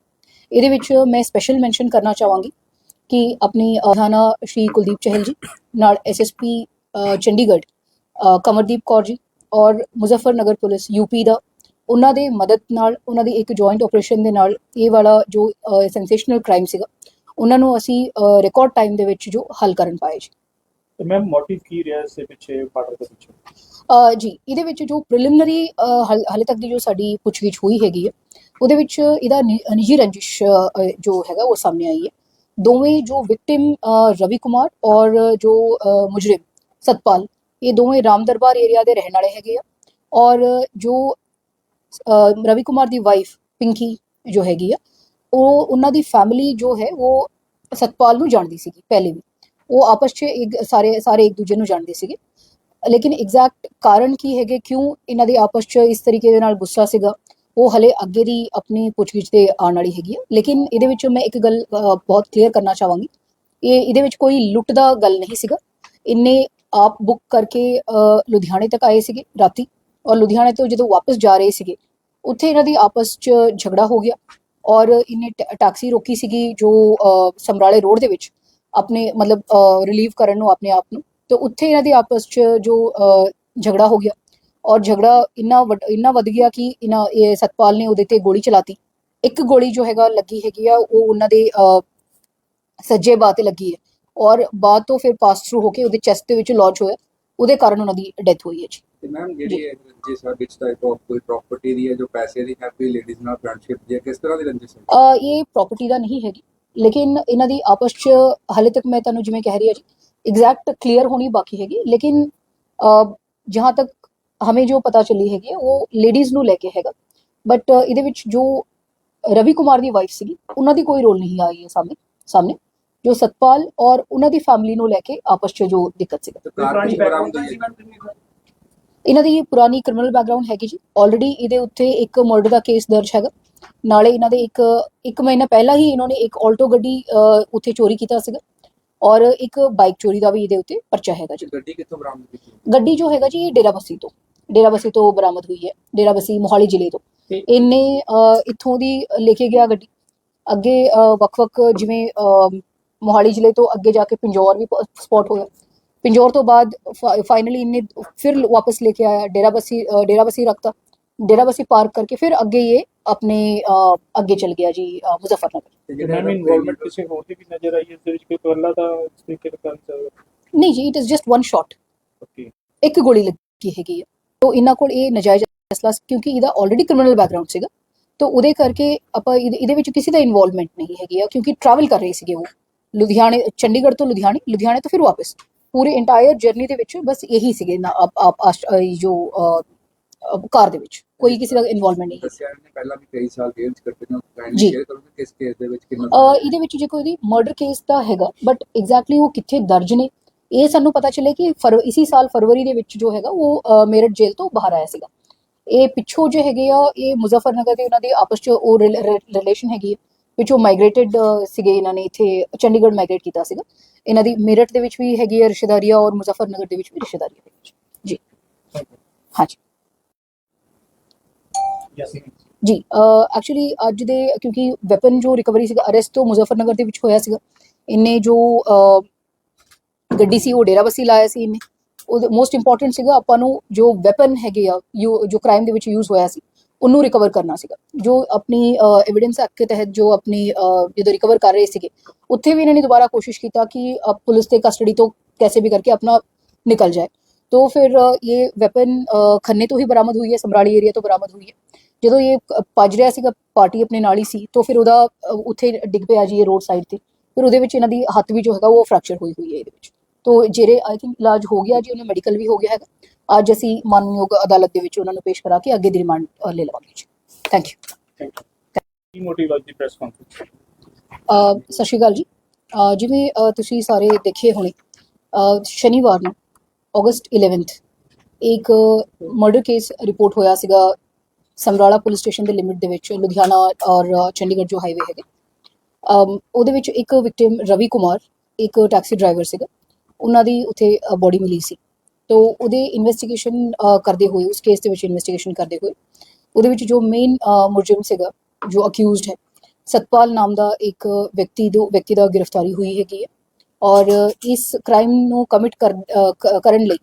ਇਹਦੇ ਵਿੱਚ ਮੈਂ ਸਪੈਸ਼ਲ ਮੈਂਸ਼ਨ ਕਰਨਾ ਚਾਹਾਂਗੀ ਕਿ ਆਪਣੀ ਅ, ਸ਼੍ਰੀ ਕੁਲਦੀਪ ਚਹਿਲ ਜੀ ਨਾਲ ਐਸਐਸਪੀ ਚੰਡੀਗੜ੍ਹ ਕਮਰਦੀਪ ਕੌਰ ਜੀ ਔਰ ਮੁਜ਼ਫਰਨਗਰ ਪੁਲਿਸ ਯੂਪੀ ਦਾ ਉਹਨਾਂ ਦੇ ਮਦਦ ਨਾਲ ਉਹਨਾਂ ਦੀ ਇੱਕ ਜੁਆਇੰਟ ਆਪਰੇਸ਼ਨ ਦੇ ਨਾਲ ਇਹ ਵਾਲਾ ਜੋ ਸੈਂਸੇਸ਼ਨਲ ਕ੍ਰਾਈਮ ਸੀਗਾ ਉਹਨਾਂ ਨੂੰ ਅਸੀਂ ਰਿਕਾਰਡ ਟਾਈਮ ਦੇ ਵਿੱਚ ਜੋ ਹੱਲ ਕਰਨ ਪਾਏ ਜੀ। ਤੇ ਮੈਮ ਮੋਟਿਵ ਕੀ ਰਿਹਾ ਇਸ ਦੇ ਪਿੱਛੇ ਮਰਡਰ ਦੇ ਪਿੱਛੇ? ਅ, ਜੀ ਇਹਦੇ ਵਿੱਚ ਜੋ ਪ੍ਰੀਲਿਮਿਨਰੀ ਹਾਲੇ ਤੱਕ ਦੀ ਜੋ ਸਾਡੀ ਪੁੱਛਗਿੱਛ ਹੋਈ ਹੈਗੀ ਹੈ ਉਹਦੇ ਵਿੱਚ ਇਹਦਾ ਨਿੱਜੀ ਰੰਜਿਸ਼ ਜੋ ਹੈਗਾ ਉਹ ਸਾਹਮਣੇ ਆਈ ਹੈ। ਦੋਵੇਂ ਜੋ ਵਿਕਟਿਮ ਰਵੀ ਕੁਮਾਰ ਔਰ ਜੋ ਮੁਜਰਿਮ ਸਤਪਾਲ ਇਹ ਦੋਵੇਂ ਰਾਮ ਦਰਬਾਰ ਏਰੀਆ ਦੇ ਰਹਿਣ ਵਾਲੇ ਹੈਗੇ ਆ ਔਰ ਜੋ ਰਵੀ ਕੁਮਾਰ ਦੀ ਵਾਈਫ ਪਿੰਕੀ ਜੋ ਹੈਗੀ ਆ ਉਹ ਉਹਨਾਂ ਦੀ ਫੈਮਿਲੀ ਜੋ ਹੈ ਉਹ ਸਤਪਾਲ ਨੂੰ ਜਾਣਦੀ ਸੀਗੀ ਪਹਿਲੇ ਵੀ। ਉਹ ਆਪਸ 'ਚ ਇੱਕ ਸਾਰੇ ਸਾਰੇ ਇੱਕ ਦੂਜੇ ਨੂੰ ਜਾਣਦੇ ਸੀਗੇ। ਲੇਕਿਨ ਐਗਜ਼ੈਕਟ ਕਾਰਨ ਕੀ ਹੈਗੇ ਕਿਉਂ ਇਹਨਾਂ ਦੇ ਆਪਸ 'ਚ ਇਸ ਤਰੀਕੇ ਦੇ ਨਾਲ ਗੁੱਸਾ ਸੀਗਾ ਉਹ ਹਲੇ ਅੱਗੇ ਦੀ ਆਪਣੀ ਪੁੱਛਗਿੱਛ ਤੇ ਆਉਣ ਵਾਲੀ ਹੈਗੀ ਹੈ ਲੇਕਿਨ ਇਹਦੇ ਵਿੱਚ ਮੈਂ ਇੱਕ ਗੱਲ ਬਹੁਤ ਕਲੀਅਰ ਕਰਨਾ ਚਾਹਾਂਗੀ। ਇਹ ਇਹਦੇ ਵਿੱਚ ਕੋਈ ਲੁੱਟ ਦਾ ਗੱਲ ਨਹੀਂ ਸੀਗਾ। ਇੰਨੇ ਆਪ ਬੁੱਕ ਕਰਕੇ ਅ, ਲੁਧਿਆਣੇ ਤੱਕ ਆਏ ਸੀਗੇ ਰਾਤੀ। ਔਰ ਲੁਧਿਆਣੇ ਤੋਂ ਜਦੋਂ ਵਾਪਸ ਜਾ ਰਹੇ ਸੀਗੇ ਉੱਥੇ ਇਹਨਾਂ ਦੀ ਆਪਸ 'ਚ ਝਗੜਾ ਹੋ ਗਿਆ। ਔਰ ਇਹਨੇ ਟੈਕਸੀ ਰੋਕੀ ਸੀਗੀ ਜੋ ਸਮਰਾਲੇ ਰੋਡ ਦੇ ਵਿੱਚ, ਆਪਣੇ ਮਤਲਬ ਰਿਲੀਵ ਕਰਨ ਨੂੰ ਆਪਣੇ ਆਪ ਨੂੰ, ਤੇ ਉੱਥੇ ਇਹਨਾਂ ਦੀ ਆਪਸ 'ਚ ਜੋ ਝਗੜਾ ਹੋ ਗਿਆ। ਔਰ ਝਗੜਾ ਇੰਨਾ ਵੱਡ- ਇੰਨਾ ਵੱਧ ਗਿਆ ਕਿ ਇਹਨਾਂ, ਇਹ ਸਤਪਾਲ ਨੇ ਉਹਦੇ ਤੇ ਗੋਲੀ ਚਲਾਤੀ। ਇੱਕ ਗੋਲੀ ਜੋ ਹੈਗਾ ਲੱਗੀ ਹੈਗੀ ਆ, ਉਹ ਉਹਨਾਂ ਦੇ ਸੱਜੇ ਬਾਹ ਤੇ ਲੱਗੀ ਹੈ। ਔਰ ਬਾਅਦ ਤੋਂ ਫਿਰ ਪਾਸ ਥਰੂ ਹੋ ਕੇ ਉਹਦੇ ਚੈਸਟ ਦੇ ਵਿੱਚ ਲੌਂਚ ਹੋਇਆ। ਉਹਦੇ ਕਾਰਨ ਉਹਨਾਂ ਦੀ ਡੈਥ ਹੋਈ ਹੈ ਜੀ। ਤੇ ਮੈਮ ਜਿਹੜੀ ਹੈ ਰੰਜਿਸ਼ ਆ ਵਿੱਚ ਟਾਈਪ ਆਫ ਕੋਈ ਪ੍ਰਾਪਰਟੀ ਦੀ ਹੈ ਜੋ ਪੈਸੇ ਦੀ ਹੈ ਕੋਈ ਲੇਡੀਜ਼ ਨਾਲ ਫਰੈਂਡਸ਼ਿਪ ਦੀ ਹੈ ਕਿਸ ਤਰ੍ਹਾਂ ਦੀ ਰੰਜਿਸ਼ ਹੈ? ਅ, ਇਹ ਪ੍ਰਾਪਰਟੀ ਦਾ ਨਹੀਂ ਹੈਗੀ। ਲੇਕਿਨ ਇਹਨਾਂ ਦੀ ਆਪਸ 'ਚ ਹਾਲੇ ਤੱਕ ਮੈਂ ਤੁਹਾਨੂੰ ਜਿਵੇਂ ਕਹਿ ਰਹੀ ਹਾਂ ਜੀ ਐਗਜ਼ੈਕਟ ਕਲੀਅਰ ਹੋਣੀ ਬਾਕੀ ਹੈਗੀ। ਲੇਕਿਨ ਜਹਾਂ ਤੱਕ ਹਮੇ ਜੋ ਪਤਾ ਚੱਲੀ ਹੈਗੀ ਉਹ ਲੇਡੀਜ਼ ਨੂੰ ਲੈ ਕੇ ਹੈਗਾ। ਬਟ ਇਹਦੇ ਵਿੱਚ ਜੋ ਰਵੀ ਕੁਮਾਰ ਦੀ ਵਾਈਫ ਸੀਗੀ ਉਹਨਾਂ ਦੀ ਕੋਈ ਰੋਲ ਨਹੀਂ ਆਈ ਹੈ ਸਾਹਮਣੇ ਸਾਹਮਣੇ। ਜੋ ਸਤਪਾਲ ਔਰ ਉਹਨਾਂ ਦੀ ਫੈਮਿਲੀ ਨੂੰ ਲੈ ਕੇ ਆਪਸ 'ਚ ਜੋ ਦਿੱਕਤ ਹੈ ਇਹਨਾਂ ਦੀ ਪੁਰਾਣੀ ਕ੍ਰਿਮੀਨਲ ਬੈਕਗ੍ਰਾਉਂਡ ਹੈਗੀ ਜੀ। ਆਲਰੇਡੀ ਇਹਦੇ ਉੱਤੇ ਇੱਕ ਮਰਡਰ ਦਾ ਕੇਸ ਦਰਜ ਹੈਗਾ। ਨਾਲੇ ਇਹਨਾਂ ਦੇ ਇੱਕ ਇੱਕ ਮਹੀਨਾ ਪਹਿਲਾਂ ਹੀ ਇਹਨਾਂ ਨੇ ਇੱਕ ਆਲਟੋ ਗੱਡੀ ਉੱਥੇ ਚੋਰੀ ਕੀਤਾ ਸੀਗਾ। ਔਰ ਇੱਕ ਬਾਈਕ ਚੋਰੀ ਦਾ ਵੀ ਇਹਦੇ ਉੱਤੇ ਪਰਚਾ ਹੈਗਾ ਜੀ। ਗੱਡੀ ਕਿੱਥੋਂ ਬਰਾਮਦ ਕੀਤੀ ਗੱਡੀ ਜੋ ਹੈਗਾ ਜੀ ਇਹ ਡੇਰਾ ਬੱਸੀ ਤੋਂ। ਡੇਰਾ ਬੱਸੀ ਤੋਂ ਬਰਾਮਦ ਹੋਈ ਹੈ। ਡੇਰਾ ਬੱਸੀ ਮੋਹਾਲੀ ਜ਼ਿਲ੍ਹੇ ਤੋਂ। ਇਹਨੇ ਇੱਥੋਂ ਦੀ ਲੈ ਕੇ ਗਿਆ ਗੱਡੀ। ਅੱਗੇ ਵੱਖ-ਵੱਖ ਜਿਵੇਂ ਮੋਹਾਲੀ ਜ਼ਿਲ੍ਹੇ ਤੋਂ ਅੱਗੇ ਜਾ ਕੇ ਪਿੰਜੌਰ ਵੀ ਸਪੌਟ ਹੋਇਆ। ਪਿੰਜੌਰ ਤੋਂ ਬਾਅਦ ਫਾਈਨਲੀ ਇਹਨੇ ਫਿਰ ਵਾਪਸ ਲੈ ਕੇ ਆਇਆ ਡੇਰਾ ਬੱਸੀ ਅ, ਡੇਰਾ ਬੱਸੀ ਰੱਖਤਾ। ਡੇਰਾ ਬੱਸੀ ਪਾਰਕ ਕਰਕੇ ਫਿਰ ਅੱਗੇ ਇਹ ਆਪਣੇ ਅੱਗੇ ਚਲ ਗਿਆ ਜੀ ਮੁਜ਼ੱਫਰਨਗਰ। ਜਿਹੜਾ ਇਨਵੋਲਵਮੈਂਟ ਕਿਸੇ ਹੋਰ ਦੀ ਵੀ ਨਜ਼ਰ ਆਈ ਇਸ ਦੇ ਵਿੱਚ ਕੋਈ ਤਰੀਕੇ ਦਾ ਕਰਨ ਸਕਦਾ ਨਹੀਂ ਜੀ it is just one shot okay ਇੱਕ ਗੋਲੀ ਲੱਗੀ ਹੈਗੀ ਹੈ ਤੋਂ ਇਹਨਾਂ ਕੋਲ ਇਹ ਨਜਾਇਜ਼ ਅਸਲਾ ਕਿਉਂਕਿ ਇਹਦਾ ਆਲਰੇਡੀ ਕ੍ਰਿਮੀਨਲ ਬੈਕਗ੍ਰਾਉਂਡ ਸੀਗਾ। ਤੋਂ ਉਹਦੇ ਕਰਕੇ ਆਪਾਂ ਇਹਦੇ ਇਹਦੇ ਵਿੱਚ ਕਿਸੇ ਦਾ ਇਨਵੋਲਵਮੈਂਟ ਨਹੀਂ ਹੈਗੀ ਆ ਕਿਉਂਕਿ ਟਰੈਵਲ ਕਰ ਰਹੇ ਸੀਗੇ ਉਹ। ਲੁਧਿਆਣੇ ਚੰਡੀਗੜ੍ਹ ਤੋਂ ਲੁਧਿਆਣੇ ਲੁਧਿਆਣੇ ਤੋਂ ਫਿਰ ਵਾਪਸ। ਪੂਰੇ ਇੰਟਾਇਰ ਜਰਨੀ ਦੇ ਵਿੱਚ ਬਸ ਇਹੀ ਸੀਗੇ ਨਾ ਆਪ ਜੋ ਕਾਰ ਦੇ ਵਿੱਚ। ਕੋਈ ਕਿਸੇ ਦਾ ਇਨਵੋਲਵਮੈਂਟ ਨਹੀਂ ਦੱਸਿਆ ਪਹਿਲਾਂ ਵੀ ਕਈ ਸਾਲ ਜੇਲ੍ਹ ਚ ਕੱਟੇ ਨੇ ਜੀ। ਸ਼ੇਅਰ ਕਰੋਗੇ ਕਿਸ ਕੇਸ ਦੇ ਵਿੱਚ ਕਿੰਨਾ ਇਹਦੇ ਵਿੱਚ ਜੇ ਕੋਈ ਮਰਡਰ ਕੇਸ ਦਾ ਹੈਗਾ ਬਟ ਐਗਜ਼ੈਕਟਲੀ ਉਹ ਕਿੱਥੇ ਦਰਜ ਨੇ ਇਹ ਸਾਨੂੰ ਪਤਾ ਚੱਲੇ ਕਿ ਫਰ ਇਸੀ ਸਾਲ ਫਰਵਰੀ ਦੇ ਵਿੱਚ ਜੋ ਹੈਗਾ ਉਹ ਮੇਰਠ ਜੇਲ੍ਹ ਤੋਂ ਬਾਹਰ ਆਇਆ ਸੀਗਾ। ਇਹ ਪਿੱਛੋਂ ਜੋ ਹੈਗੇ ਆ ਇਹ ਮੁਜ਼ੱਫਰਨਗਰ ਦੇ ਉਹਨਾਂ ਦੇ ਆਪਸ ਚ ਉਹ ਰਿਲੇਸ਼ਨ ਹੈਗੀ ਹੈ ਵਿੱਚੋਂ ਮਾਈਗ੍ਰੇਟਡ ਸੀਗੇ, ਇਹਨਾਂ ਨੇ ਇੱਥੇ ਚੰਡੀਗੜ੍ਹ ਮਾਈਗ੍ਰੇਟ ਕੀਤਾ ਸੀਗਾ। ਇਹਨਾਂ ਦੀ ਮੇਰਠ ਦੇ ਵਿੱਚ ਵੀ ਹੈਗੀ ਹੈ ਰਿਸ਼ਤੇਦਾਰੀਆਂ ਔਰ ਮੁਜ਼ਫਰਨਗਰ ਦੇ ਵਿੱਚ ਵੀ ਰਿਸ਼ਤੇਦਾਰੀਆਂ ਹੈਗੀ ਜੀ। ਹਾਂਜੀ। ਜੀ ਐਕਚੁਅਲੀ ਅੱਜ ਦੇ, ਕਿਉਂਕਿ ਵੈਪਨ ਜੋ ਰਿਕਵਰੀ ਸੀਗਾ ਅਰੈਸਟ ਤੋਂ ਮੁਜ਼ੱਫਰਨਗਰ ਦੇ ਵਿੱਚ ਹੋਇਆ ਸੀਗਾ। ਇਹਨੇ ਜੋ ਗੱਡੀ ਸੀ, ਉਹ ਡੇਰਾਬੱਸੀ ਲਾਇਆ ਸੀ ਇਹਨੇ। ਉਹ ਮੋਸਟ ਇੰਪੋਰਟੈਂਟ ਸੀਗਾ ਆਪਾਂ ਨੂੰ ਜੋ ਵੈਪਨ ਹੈਗੇ ਆ, ਯੂ- ਜੋ ਕ੍ਰਾਈਮ ਦੇ ਵਿੱਚ ਯੂਜ਼ ਹੋਇਆ ਸੀ ਉਹਨੂੰ ਰਿਕਵਰ ਕਰਨਾ ਸੀਗਾ ਜੋ ਆਪਣੀ ਐਵੀਡੈਂਸ ਐਕਟ ਦੇ ਤਹਿਤ ਜੋ ਆਪਣੀ ਅਹ, ਜਦੋਂ ਰਿਕਵਰ ਕਰ ਰਹੇ ਸੀਗੇ ਉੱਥੇ ਵੀ ਇਹਨਾਂ ਨੇ ਦੁਬਾਰਾ ਕੋਸ਼ਿਸ਼ ਕੀਤਾ ਕਿ ਅਹ, ਪੁਲਿਸ ਦੇ ਕਸਟਡੀ ਤੋਂ कैसे भी करके अपना निकल जाए तो फिर अ, ये वेपन खन्ने तो ही बरामद हुई है ਸਮਰਾਲੀ ਏਰੀਆ ਤੋਂ ਬਰਾਮਦ ਹੋਈ ਹੈ ਜਦੋਂ ਇਹ ਕ- ਭੱਜ ਰਿਹਾ ਸੀਗਾ ਪਾਰਟੀ ਆਪਣੇ ਨਾਲ ਹੀ ਸੀ ਤਾਂ ਫਿਰ ਉਹਦਾ ਅ, ਉੱਥੇ ਡਿੱਗ ਪਿਆ ਜੀ ਇਹ ਰੋਡ ਸਾਈਡ ਤੇ ਫਿਰ ਉਹਦੇ ਵਿੱਚ ਇਹਨਾਂ ਦੀ ਹੱਥ ਵੀ ਜੋ ਹੈਗਾ ਉਹ ਫ੍ਰੈਕਚਰ ਹੋਈ ਹੋਈ ਹੈ ਇਹਦੇ ਵਿੱਚ ਤੋਂ ਜਿਹੜੇ ਆਈ ਥਿੰਕ ਇਲਾਜ ਹੋ ਗਿਆ ਜੀ ਉਹਨੇ ਮੈਡੀਕਲ ਵੀ ਹੋ ਗਿਆ ਹੈਗਾ। ਅੱਜ ਅਸੀਂ ਮਾਨਯੋਗ ਅਦਾਲਤ ਦੇ ਵਿੱਚ ਉਹਨਾਂ ਨੂੰ ਪੇਸ਼ ਕਰਾ ਕੇ ਅੱਗੇ ਦੀ ਰਿਮਾਂਡ ਲੈ ਲਵਾਂਗੇ ਜੀ। ਥੈਂਕ ਯੂ ਕੀ ਮੋਟਿਵ ਅੱਜ ਦੀ ਪ੍ਰੈਸ ਕਾਨਫਰੰਸ ਅ, ਸਤਿ ਸ਼੍ਰੀ ਅਕਾਲ ਜੀ। ਜਿਵੇਂ ਤੁਸੀਂ ਸਾਰੇ ਦੇਖੇ ਹੋਣੇ ਸ਼ਨੀਵਾਰ ਨੂੰ ਅਗਸਤ 11th ਇੱਕ ਮਰਡਰ ਕੇਸ ਰਿਪੋਰਟ ਹੋਇਆ ਸੀਗਾ ਸਮਰਾਲਾ ਪੁਲਿਸ ਸਟੇਸ਼ਨ ਦੇ ਲਿਮਿਟ ਦੇ ਵਿੱਚ ਲੁਧਿਆਣਾ ਔਰ ਚੰਡੀਗੜ੍ਹ ਜੋ ਹਾਈਵੇ ਹੈਗੇ। ਉਹਦੇ ਵਿੱਚ ਇੱਕ ਵਿਕਟਿਮ ਰਵੀ ਕੁਮਾਰ ਇੱਕ ਟੈਕਸੀ ਡਰਾਈਵਰ ਸੀਗਾ। ਉਹਨਾਂ ਦੀ ਉੱਥੇ ਬੋਡੀ ਮਿਲੀ ਸੀ। ਤੋ ਉਹਦੇ ਇਨਵੈਸਟੀਗੇਸ਼ਨ ਕਰਦੇ ਹੋਏ, ਉਸ ਕੇਸ ਦੇ ਵਿੱਚ ਇਨਵੈਸਟੀਗੇਸ਼ਨ ਕਰਦੇ ਹੋਏ, ਉਹਦੇ ਵਿੱਚ ਜੋ ਮੇਨ ਮੁਲਜ਼ਮ ਸੀਗਾ, ਜੋ ਅਕਿਊਜ਼ਡ ਹੈ, ਸਤਪਾਲ ਨਾਮ ਦਾ ਇੱਕ ਵਿਅਕਤੀ ਦੋ, ਵਿਅਕਤੀ ਦਾ ਗ੍ਰਿਫਤਾਰੀ ਹੋਈ ਹੈਗੀ ਹੈ। ਔਰ ਇਸ ਕ੍ਰਾਈਮ ਨੂੰ ਕਮਿਟ ਕਰਨ ਲਈ